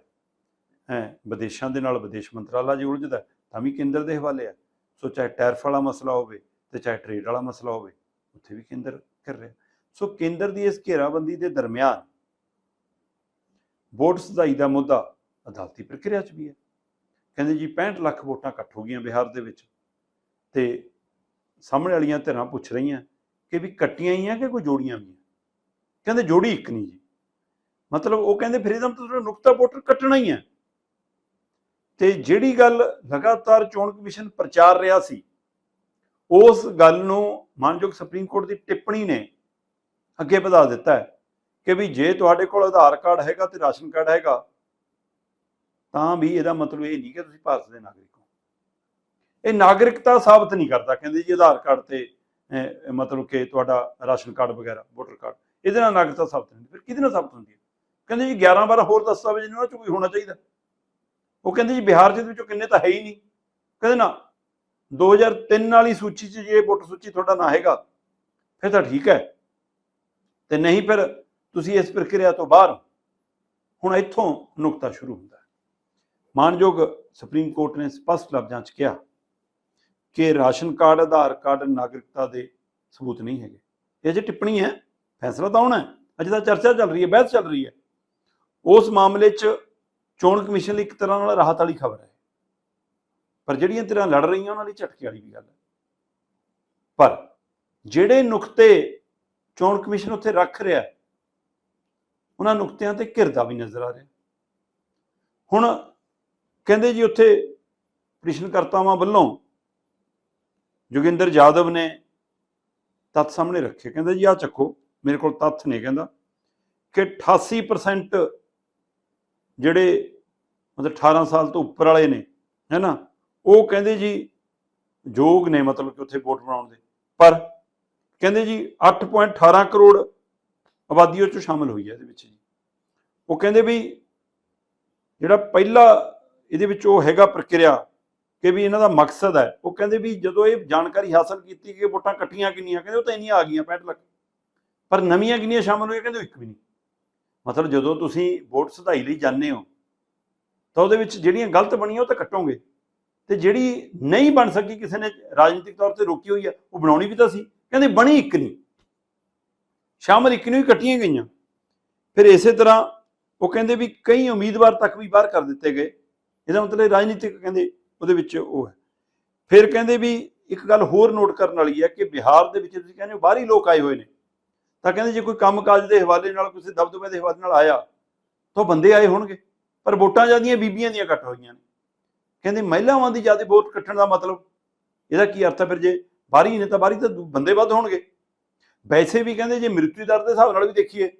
ਹੈ, ਵਿਦੇਸ਼ਾਂ ਦੇ ਨਾਲ ਵਿਦੇਸ਼ ਮੰਤਰਾਲਾ ਜੇ ਉਲਝਦਾ ਤਾਂ ਵੀ ਕੇਂਦਰ ਦੇ ਹਵਾਲੇ ਹੈ, ਸੋ ਚਾਹੇ ਟੈਰਫ ਵਾਲਾ ਮਸਲਾ ਹੋਵੇ ਤੇ ਚਾਹੇ ਟ੍ਰੇਡ ਵਾਲਾ ਮਸਲਾ ਹੋਵੇ, ਉੱਥੇ ਵੀ ਕੇਂਦਰ ਕਰ ਰਿਹਾ, ਸੋ ਕੇਂਦਰ ਦੀ ਇਸ ਘੇਰਾਬੰਦੀ ਦੇ ਦਰਮਿਆਨ ਵੋਟ ਸੁਧਾਈ ਦਾ ਮੁੱਦਾ ਅਦਾਲਤੀ ਪ੍ਰਕਿਰਿਆ 'ਚ ਵੀ ਹੈ। ਕਹਿੰਦੇ ਜੀ 65 ਲੱਖ ਵੋਟਾਂ ਇਕੱਠ ਹੋ ਗਈਆਂ ਬਿਹਾਰ ਦੇ ਵਿੱਚ ਤੇ ਸਾਹਮਣੇ ਵਾਲੀਆਂ ਧਿਰਾਂ ਪੁੱਛ ਰਹੀਆਂ ਕਿ ਵੀ ਕੱਟੀਆਂ ਹੀ ਆ ਕਿ ਕੋਈ ਜੋੜੀਆਂ ਵੀ ਆ? ਕਹਿੰਦੇ ਜੋੜੀ ਇੱਕ ਨਹੀਂ ਜੀ। ਮਤਲਬ ਉਹ ਕਹਿੰਦੇ ਫਿਰ ਇਹਦਾ ਮਤਲਬ ਨੁਕਤਾ ਵੋਟਰ ਕੱਟਣਾ ਹੀ ਹੈ ਤੇ ਜਿਹੜੀ ਗੱਲ ਲਗਾਤਾਰ ਚੋਣ ਕਮਿਸ਼ਨ ਪ੍ਰਚਾਰ ਰਿਹਾ ਸੀ, ਉਸ ਗੱਲ ਨੂੰ ਮਾਨਯੋਗ ਸੁਪਰੀਮ ਕੋਰਟ ਦੀ ਟਿੱਪਣੀ ਨੇ ਅੱਗੇ ਵਧਾ ਦਿੱਤਾ ਹੈ। ਕਿ ਵੀ ਜੇ ਤੁਹਾਡੇ ਕੋਲ ਆਧਾਰ ਕਾਰਡ ਹੈਗਾ ਤੇ ਰਾਸ਼ਨ ਕਾਰਡ ਹੈਗਾ, ਤਾਂ ਵੀ ਇਹਦਾ ਮਤਲਬ ਇਹ ਨਹੀਂ ਕਿ ਤੁਸੀਂ ਭਾਰਤ ਦੇ ਨਾਗਰਿਕ ਹੋ। ਇਹ ਨਾਗਰਿਕਤਾ ਸਾਬਤ ਨਹੀਂ ਕਰਦਾ, ਕਹਿੰਦੇ ਜੀ ਆਧਾਰ ਕਾਰਡ ਤੇ ਮਤਲਬ ਕਿ ਤੁਹਾਡਾ ਰਾਸ਼ਨ ਕਾਰਡ ਵਗੈਰਾ, ਵੋਟਰ ਕਾਰਡ, ਇਹਦੇ ਨਾਲ ਨਾਗਰਿਕਤਾ ਸਾਬਤ ਨਹੀਂ ਫਿਰ ਕਿਹਦੇ ਨਾਲ ਸਾਬਤ ਹੁੰਦੀ ਹੈ? ਕਹਿੰਦੇ ਜੀ 11 12 ਹੋਰ ਦਸਤਾਵੇਜ਼ ਨੇ, ਉਹਨਾਂ ਚ ਕੋਈ ਹੋਣਾ ਚਾਹੀਦਾ। ਉਹ ਕਹਿੰਦੇ ਜੀ ਬਿਹਾਰ ਦੇ ਵਿੱਚੋਂ ਕਿੰਨੇ ਤਾਂ ਹੈ ਹੀ ਨਹੀਂ। ਕਹਿੰਦੇ ਨਾ 2003 ਵਾਲੀ ਸੂਚੀ 'ਚ ਜੇ ਵੋਟਰ ਸੂਚੀ ਤੁਹਾਡਾ ਨਾ ਹੈਗਾ, ਫਿਰ ਤਾਂ ਠੀਕ ਹੈ। ਤੇ ਨਹੀਂ ਫਿਰ ਤੁਸੀਂ ਇਸ ਪ੍ਰਕਿਰਿਆ ਤੋਂ ਬਾਹਰ ਹੁਣ ਇੱਥੋਂ ਨੁਕਤਾ ਸ਼ੁਰੂ ਹੁੰਦਾ ਹੈ। ਮਾਨਯੋਗ ਸੁਪਰੀਮ ਕੋਰਟ ਨੇ ਸਪਸ਼ਟ ਲਫ਼ਜ਼ਾਂ 'ਚ ਕਿਹਾ ਕਿ ਰਾਸ਼ਨ ਕਾਰਡ ਆਧਾਰ ਕਾਰਡ ਨਾਗਰਿਕਤਾ ਦੇ ਸਬੂਤ ਨਹੀਂ ਹੈਗੇ। ਇਹ ਜੇ ਟਿੱਪਣੀ ਹੈ ਫੈਸਲਾ ਤਾਂ ਹੋਣਾ ਹੈ। ਅਜੇ ਤਾਂ ਚਰਚਾ ਚੱਲ ਰਹੀ ਹੈ ਬਹਿਸ ਚੱਲ ਰਹੀ ਹੈ। ਉਸ ਮਾਮਲੇ 'ਚ ਚੋਣ ਕਮਿਸ਼ਨ ਲਈ ਇੱਕ ਤਰ੍ਹਾਂ ਨਾਲ ਰਾਹਤ ਵਾਲੀ ਖਬਰ ਹੈ। ਪਰ ਜਿਹੜੀਆਂ ਤਰ੍ਹਾਂ ਲੜ ਰਹੀਆਂ ਉਹਨਾਂ ਲਈ ਝਟਕੇ ਵਾਲੀ ਵੀ ਗੱਲ ਹੈ। ਪਰ ਜਿਹੜੇ ਨੁਕਤੇ ਚੋਣ ਕਮਿਸ਼ਨ ਉੱਥੇ ਰੱਖ ਰਿਹਾ ਹੈ, ਉਹਨਾਂ ਨੁਕਤਿਆਂ ਤੇ ਘਿਰਦਾ ਵੀ ਨਜ਼ਰ ਆ ਰਿਹਾ। ਹੁਣ ਕਹਿੰਦੇ ਜੀ ਉੱਥੇ ਪ੍ਰਸ਼ਨਕਰਤਾਵਾਂ ਵੱਲੋਂ ਜੋਗਿੰਦਰ ਜਾਦਵ ਨੇ ਤੱਥ ਸਾਹਮਣੇ ਰੱਖੇ। ਕਹਿੰਦਾ ਜੀ ਆ ਚੱਕੋ, ਮੇਰੇ ਕੋਲ ਤੱਥ ਨਹੀਂ ਕਹਿੰਦਾ ਕਿ 88% ਜਿਹੜੇ ਮਤਲਬ 18 ਸਾਲ ਤੋਂ ਉੱਪਰ ਵਾਲੇ ਨੇ ਹੈਨਾ ਉਹ ਕਹਿੰਦੇ ਜੀ ਯੋਗ ਨੇ ਮਤਲਬ ਕਿ ਉੱਥੇ ਵੋਟ ਬਣਾਉਣ ਦੇ। ਪਰ ਕਹਿੰਦੇ ਜੀ 8.18 ਕਰੋੜ ਆਬਾਦੀ ਉਹ ਚ ਸ਼ਾਮਲ ਹੋਈ ਹੈ ਇਹਦੇ ਵਿੱਚ ਜੀ। ਉਹ ਕਹਿੰਦੇ ਵੀ ਜਿਹੜਾ ਪਹਿਲਾ ਇਹਦੇ ਵਿੱਚ ਉਹ ਹੈਗਾ ਪ੍ਰਕਿਰਿਆ ਕਿ ਵੀ ਇਹਨਾਂ ਦਾ ਮਕਸਦ ਹੈ। ਉਹ ਕਹਿੰਦੇ ਵੀ ਜਦੋਂ ਇਹ ਜਾਣਕਾਰੀ ਹਾਸਲ ਕੀਤੀ ਕਿ ਵੋਟਾਂ ਇਕੱਠੀਆਂ ਕਿੰਨੀਆਂ, ਕਹਿੰਦੇ ਉਹ ਤਾਂ ਇੰਨੀਆਂ ਆ ਗਈਆਂ 65 ਲੱਖ। ਪਰ ਨਵੀਆਂ ਕਿੰਨੀਆਂ ਸ਼ਾਮਲ ਹੋਈਆਂ, ਕਹਿੰਦੇ ਉਹ ਇੱਕ ਵੀ ਨਹੀਂ। ਮਤਲਬ ਜਦੋਂ ਤੁਸੀਂ ਵੋਟ ਸੁਧਾਈ ਲਈ ਜਾਂਦੇ ਹੋ, ਤਾਂ ਉਹਦੇ ਵਿੱਚ ਜਿਹੜੀਆਂ ਗਲਤ ਬਣੀਆਂ, ਉਹ ਤਾਂ ਕੱਟੋਗੇ। ਤੇ ਜਿਹੜੀ ਨਹੀਂ ਬਣ ਸਕੀ ਕਿਸੇ ਨੇ ਰਾਜਨੀਤਿਕ ਤੌਰ ਤੇ ਰੋਕੀ ਹੋਈ ਆ, ਉਹ ਬਣਾਉਣੀ ਵੀ ਤਾਂ ਸੀ। ਕਹਿੰਦੇ ਬਣੀ ਇੱਕ ਨਹੀਂ। ਸ਼ਾਮਲ ਇੱਕ ਨੂੰ ਹੀ ਕੱਟੀਆਂ ਗਈਆਂ। ਫਿਰ ਇਸੇ ਤਰ੍ਹਾਂ ਉਹ ਕਹਿੰਦੇ ਵੀ ਕਈ ਉਮੀਦਵਾਰ ਤੱਕ ਵੀ ਬਾਹਰ ਕਰ ਦਿੱਤੇ ਗਏ। ਇਹਦਾ ਮਤਲਬ ਰਾਜਨੀਤਿਕ ਕਹਿੰਦੇ ਉਹਦੇ ਵਿੱਚ ਉਹ ਹੈ। ਫਿਰ ਕਹਿੰਦੇ ਵੀ ਇੱਕ ਗੱਲ ਹੋਰ ਨੋਟ ਕਰਨ ਵਾਲੀ ਹੈ ਕਿ ਬਿਹਾਰ ਦੇ ਵਿੱਚ ਤੁਸੀਂ ਕਹਿੰਦੇ ਹੋ ਬਾਹਰੀ ਲੋਕ ਆਏ ਹੋਏ ਨੇ। ਤਾਂ ਕਹਿੰਦੇ ਜੇ ਕੋਈ ਕੰਮਕਾਜ ਦੇ ਹਵਾਲੇ ਨਾਲ ਕਿਸੇ ਦਬਦਬੇ ਦੇ ਹਵਾਲੇ ਨਾਲ ਆਇਆ, ਤਾਂ ਉਹ ਬੰਦੇ ਆਏ ਹੋਣਗੇ। ਪਰ ਵੋਟਾਂ ਜਾਂਦੀਆਂ ਬੀਬੀਆਂ ਦੀਆਂ ਕੱਟ ਹੋਈਆਂ ਨੇ। ਕਹਿੰਦੇ ਮਹਿਲਾਵਾਂ ਦੀ ਜ਼ਿਆਦਾ ਵੋਟ ਕੱਟਣ ਦਾ ਮਤਲਬ ਇਹਦਾ ਕੀ ਅਰਥ ਹੈ? ਫਿਰ ਜੇ ਬਾਹਰੀ ਨੇ ਤਾਂ ਬਾਹਰੀ ਤਾਂ ਦੂ- ਬੰਦੇ ਵੱਧ ਹੋਣਗੇ। ਵੈਸੇ ਵੀ ਕਹਿੰਦੇ ਜੇ ਮ੍ਰਿਤੂ ਦਰ ਦੇ ਹਿਸਾਬ ਨਾਲ ਵੀ ਦੇਖੀਏ,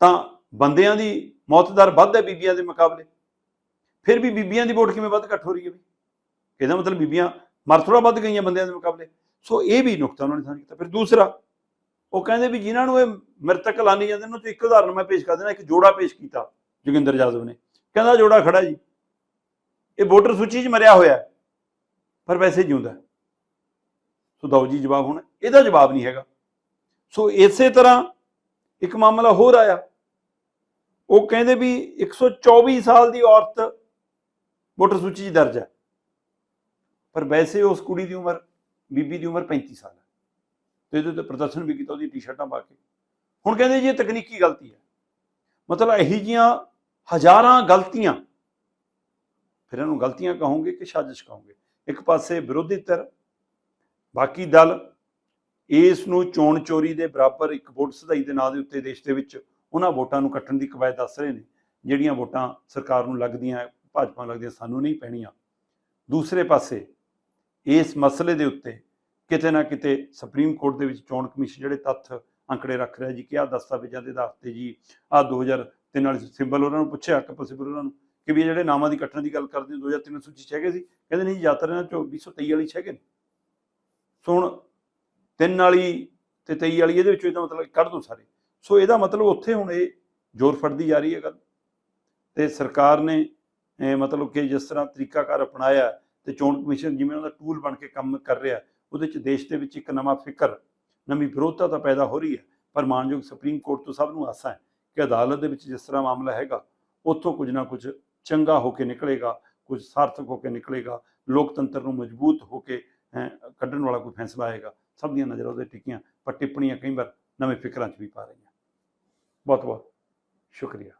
ਤਾਂ ਬੰਦਿਆਂ ਦੀ ਮੌਤ ਦਰ ਵੱਧ ਹੈ ਬੀਬੀਆਂ ਦੇ ਮੁਕਾਬਲੇ। ਫਿਰ ਵੀ ਬੀਬੀਆਂ ਦੀ ਵੋਟ ਕਿਵੇਂ ਵੱਧ ਘੱਟ ਹੋ ਰਹੀ ਹੈ ਵੀ? ਇਹਦਾ ਮਤਲਬ ਬੀਬੀਆਂ ਮਰ ਥੋੜਾ ਵੱਧ ਗਈਆਂ ਬੰਦਿਆਂ ਦੇ ਮੁਕਾਬਲੇ। ਸੋ ਇਹ ਵੀ ਨੁਕਤਾ ਉਹਨਾਂ ਨੇ ਸਾਨੂੰ ਕੀਤਾ। ਫਿਰ ਦੂਸਰਾ, ਉਹ ਕਹਿੰਦੇ ਵੀ ਜਿਨ੍ਹਾਂ ਨੂੰ ਇਹ ਮ੍ਰਿਤਕ ਲਾਣੀ ਜਾਂਦੇ ਉਹਨਾਂ ਤੋਂ ਇੱਕ ਉਦਾਹਰਨ ਮੈਂ ਪੇਸ਼ ਕਰ ਦੇਣਾ ਇੱਕ ਜੋੜਾ ਪੇਸ਼ ਕੀਤਾ, ਜੋਗਿੰਦਰ ਜਾਦਵ ਨੇ। ਕਹਿੰਦਾ ਜੋੜਾ ਖੜਾ ਜੀ। ਇਹ ਵੋਟਰ ਸੂਚੀ 'ਚ ਮਰਿਆ ਹੋਇਆ ਪਰ ਵੈਸੇ ਜਿਉਂਦਾ ਸੋ ਦਓ ਜੀ ਜਵਾਬ ਹੁਣ, ਇਹਦਾ ਜਵਾਬ ਨਹੀਂ ਹੈਗਾ। ਸੋ ਇਸੇ ਤਰ੍ਹਾਂ ਇੱਕ ਮਾਮਲਾ ਹੋਰ ਆਇਆ। ਉਹ ਕਹਿੰਦੇ ਵੀ 124 ਸਾਲ ਦੀ ਔਰਤ ਵੋਟਰ ਸੂਚੀ 'ਚ ਦਰਜ ਹੈ। ਪਰ ਵੈਸੇ ਉਸ ਕੁੜੀ ਦੀ ਉਮਰ, ਬੀਬੀ ਦੀ ਉਮਰ 35 ਸਾਲ ਹੈ। ਤੇ ਇਹਦੇ ਤੇ ਪ੍ਰਦਰਸ਼ਨ ਵੀ ਕੀਤਾ, ਉਹਦੀ ਟੀ-ਸ਼ਰਟਾਂ ਪਾ ਕੇ। ਹੁਣ ਕਹਿੰਦੇ ਜੀ ਇਹ ਤਕਨੀਕੀ ਗਲਤੀ ਹੈ। ਮਤਲਬ ਇਹੀ ਜੀਆਂ ਹਜ਼ਾਰਾਂ ਗਲਤੀਆਂ, ਫਿਰ ਇਹਨੂੰ ਗਲਤੀਆਂ ਕਹੋਗੇ ਕਿ ਸਾਜ਼ਿਸ਼ ਕਹੋਗੇ? ਇੱਕ ਪਾਸੇ ਵਿਰੋਧੀ ਧਿਰ, ਬਾਕੀ ਦਲ ਇਸ ਨੂੰ ਚੋਣ ਚੋਰੀ ਦੇ ਬਰਾਬਰ ਇੱਕ ਵੋਟ ਸਦਾਈ ਦੇ ਨਾਂ ਦੇ ਉੱਤੇ ਦੇਸ਼ ਦੇ ਵਿੱਚ ਉਹਨਾਂ ਵੋਟਾਂ ਨੂੰ ਕੱਟਣ ਦੀ ਕਵਾਇਦ ਦੱਸ ਰਹੇ ਨੇ, ਜਿਹੜੀਆਂ ਵੋਟਾਂ ਸਰਕਾਰ ਨੂੰ ਲੱਗਦੀਆਂ, ਭਾਜਪਾ ਨੂੰ ਲੱਗਦੀਆਂ, ਸਾਨੂੰ ਨਹੀਂ ਪੈਣੀਆਂ। ਦੂਸਰੇ ਪਾਸੇ, ਇਸ ਮਸਲੇ ਦੇ ਉੱਤੇ ਕਿਤੇ ਨਾ ਕਿਤੇ ਸੁਪਰੀਮ ਕੋਰਟ ਦੇ ਵਿੱਚ ਚੋਣ ਕਮਿਸ਼ਨ ਜਿਹੜੇ ਤੱਥ ਅੰਕੜੇ ਰੱਖ ਰਿਹਾ ਜੀ, ਕਿ ਆਹ ਦਸਤਾਵੇਜ਼ਾਂ ਦੇ ਆਧਾਰ ਤੇ ਜੀ, ਆਹ 2003 ਵਾਲੇ ਸਿੰਬਲ ਉਹਨਾਂ ਨੂੰ ਪੁੱਛਿਆ ਕਪਲ ਸਿੰਬਲ ਉਹਨਾਂ ਨੂੰ ਕਿ ਵੀ ਇਹ ਜਿਹੜੇ ਨਾਮਾਂ ਦੀ ਕੱਟਣ ਦੀ ਗੱਲ ਕਰਦੇ ਹੋ 2003 ਸੂਚੀ 'ਚ ਹੈਗੇ ਸੀ। ਕਹਿੰਦੇ ਨਹੀਂ ਯਾਤਰਾ ਚੋਂ 2023 ਵਾਲੀ 'ਚ ਹੈਗੇ ਨੇ। ਸੋ ਹੁਣ ਤਿੰਨ ਵਾਲੀ ਤੇ 23 ਵਾਲੀ, ਇਹਦੇ ਵਿੱਚੋਂ ਇਹਦਾ ਮਤਲਬ ਕੱਢ ਦੋ ਸਾਰੇ। ਸੋ ਇਹਦਾ ਮਤਲਬ ਉੱਥੇ ਹੁਣ ਇਹ ਜ਼ੋਰ ਫੜਦੀ ਜਾ ਰਹੀ ਹੈ ਗੱਲ। ਤੇ ਸਰਕਾਰ ਨੇ ਮਤਲਬ ਕਿ ਜਿਸ ਤਰ੍ਹਾਂ ਤਰੀਕਾਕਾਰ ਅਪਣਾਇਆ ਹੈ ਤੇ ਚੋਣ ਕਮਿਸ਼ਨ ਜਿਵੇਂ ਉਹਦਾ ਟੂਲ ਬਣ ਕੇ ਕੰਮ ਕਰ ਰਿਹਾ, ਉਹਦੇ ਚ ਦੇਸ਼ ਦੇ ਵਿੱਚ ਇੱਕ ਨਵਾਂ ਫਿਕਰ, ਨਵੀਂ ਵਿਰੋਧਤਾ ਤਾਂ ਪੈਦਾ ਹੋ ਰਹੀ ਹੈ, ਪਰ ਮਾਨਯੋਗ ਸੁਪਰੀਮ ਕੋਰਟ ਤੋਂ ਸਭ ਨੂੰ ਆਸਾਂ ਹੈ ਕਿ ਅਦਾਲਤ ਦੇ ਵਿੱਚ ਜਿਸ ਤਰ੍ਹਾਂ ਮਾਮਲਾ ਹੈਗਾ, ਉੱਥੋਂ ਕੁਝ ਨਾ ਕੁਝ ਚੰਗਾ ਹੋ ਕੇ ਨਿਕਲੇਗਾ, ਕੁਝ ਸਾਰਥਕ ਹੋ ਕੇ ਨਿਕਲੇਗਾ, ਲੋਕਤੰਤਰ ਨੂੰ ਮਜ਼ਬੂਤ ਹੋ ਕੇ ਕੱਢਣ ਵਾਲਾ ਕੋਈ ਫੈਸਲਾ ਆਏਗਾ। ਸਭ ਦੀਆਂ ਨਜ਼ਰਾਂ ਉਹਦੇ ਟਿੱਕੀਆਂ, ਪਰ ਟਿੱਪਣੀਆਂ ਕਈ ਵਾਰ ਨਵੇਂ ਫਿਕਰਾਂ 'ਚ ਵੀ ਪਾ ਰਹੀਆਂ। ਬਹੁਤ ਬਹੁਤ ਸ਼ੁਕਰੀਆ।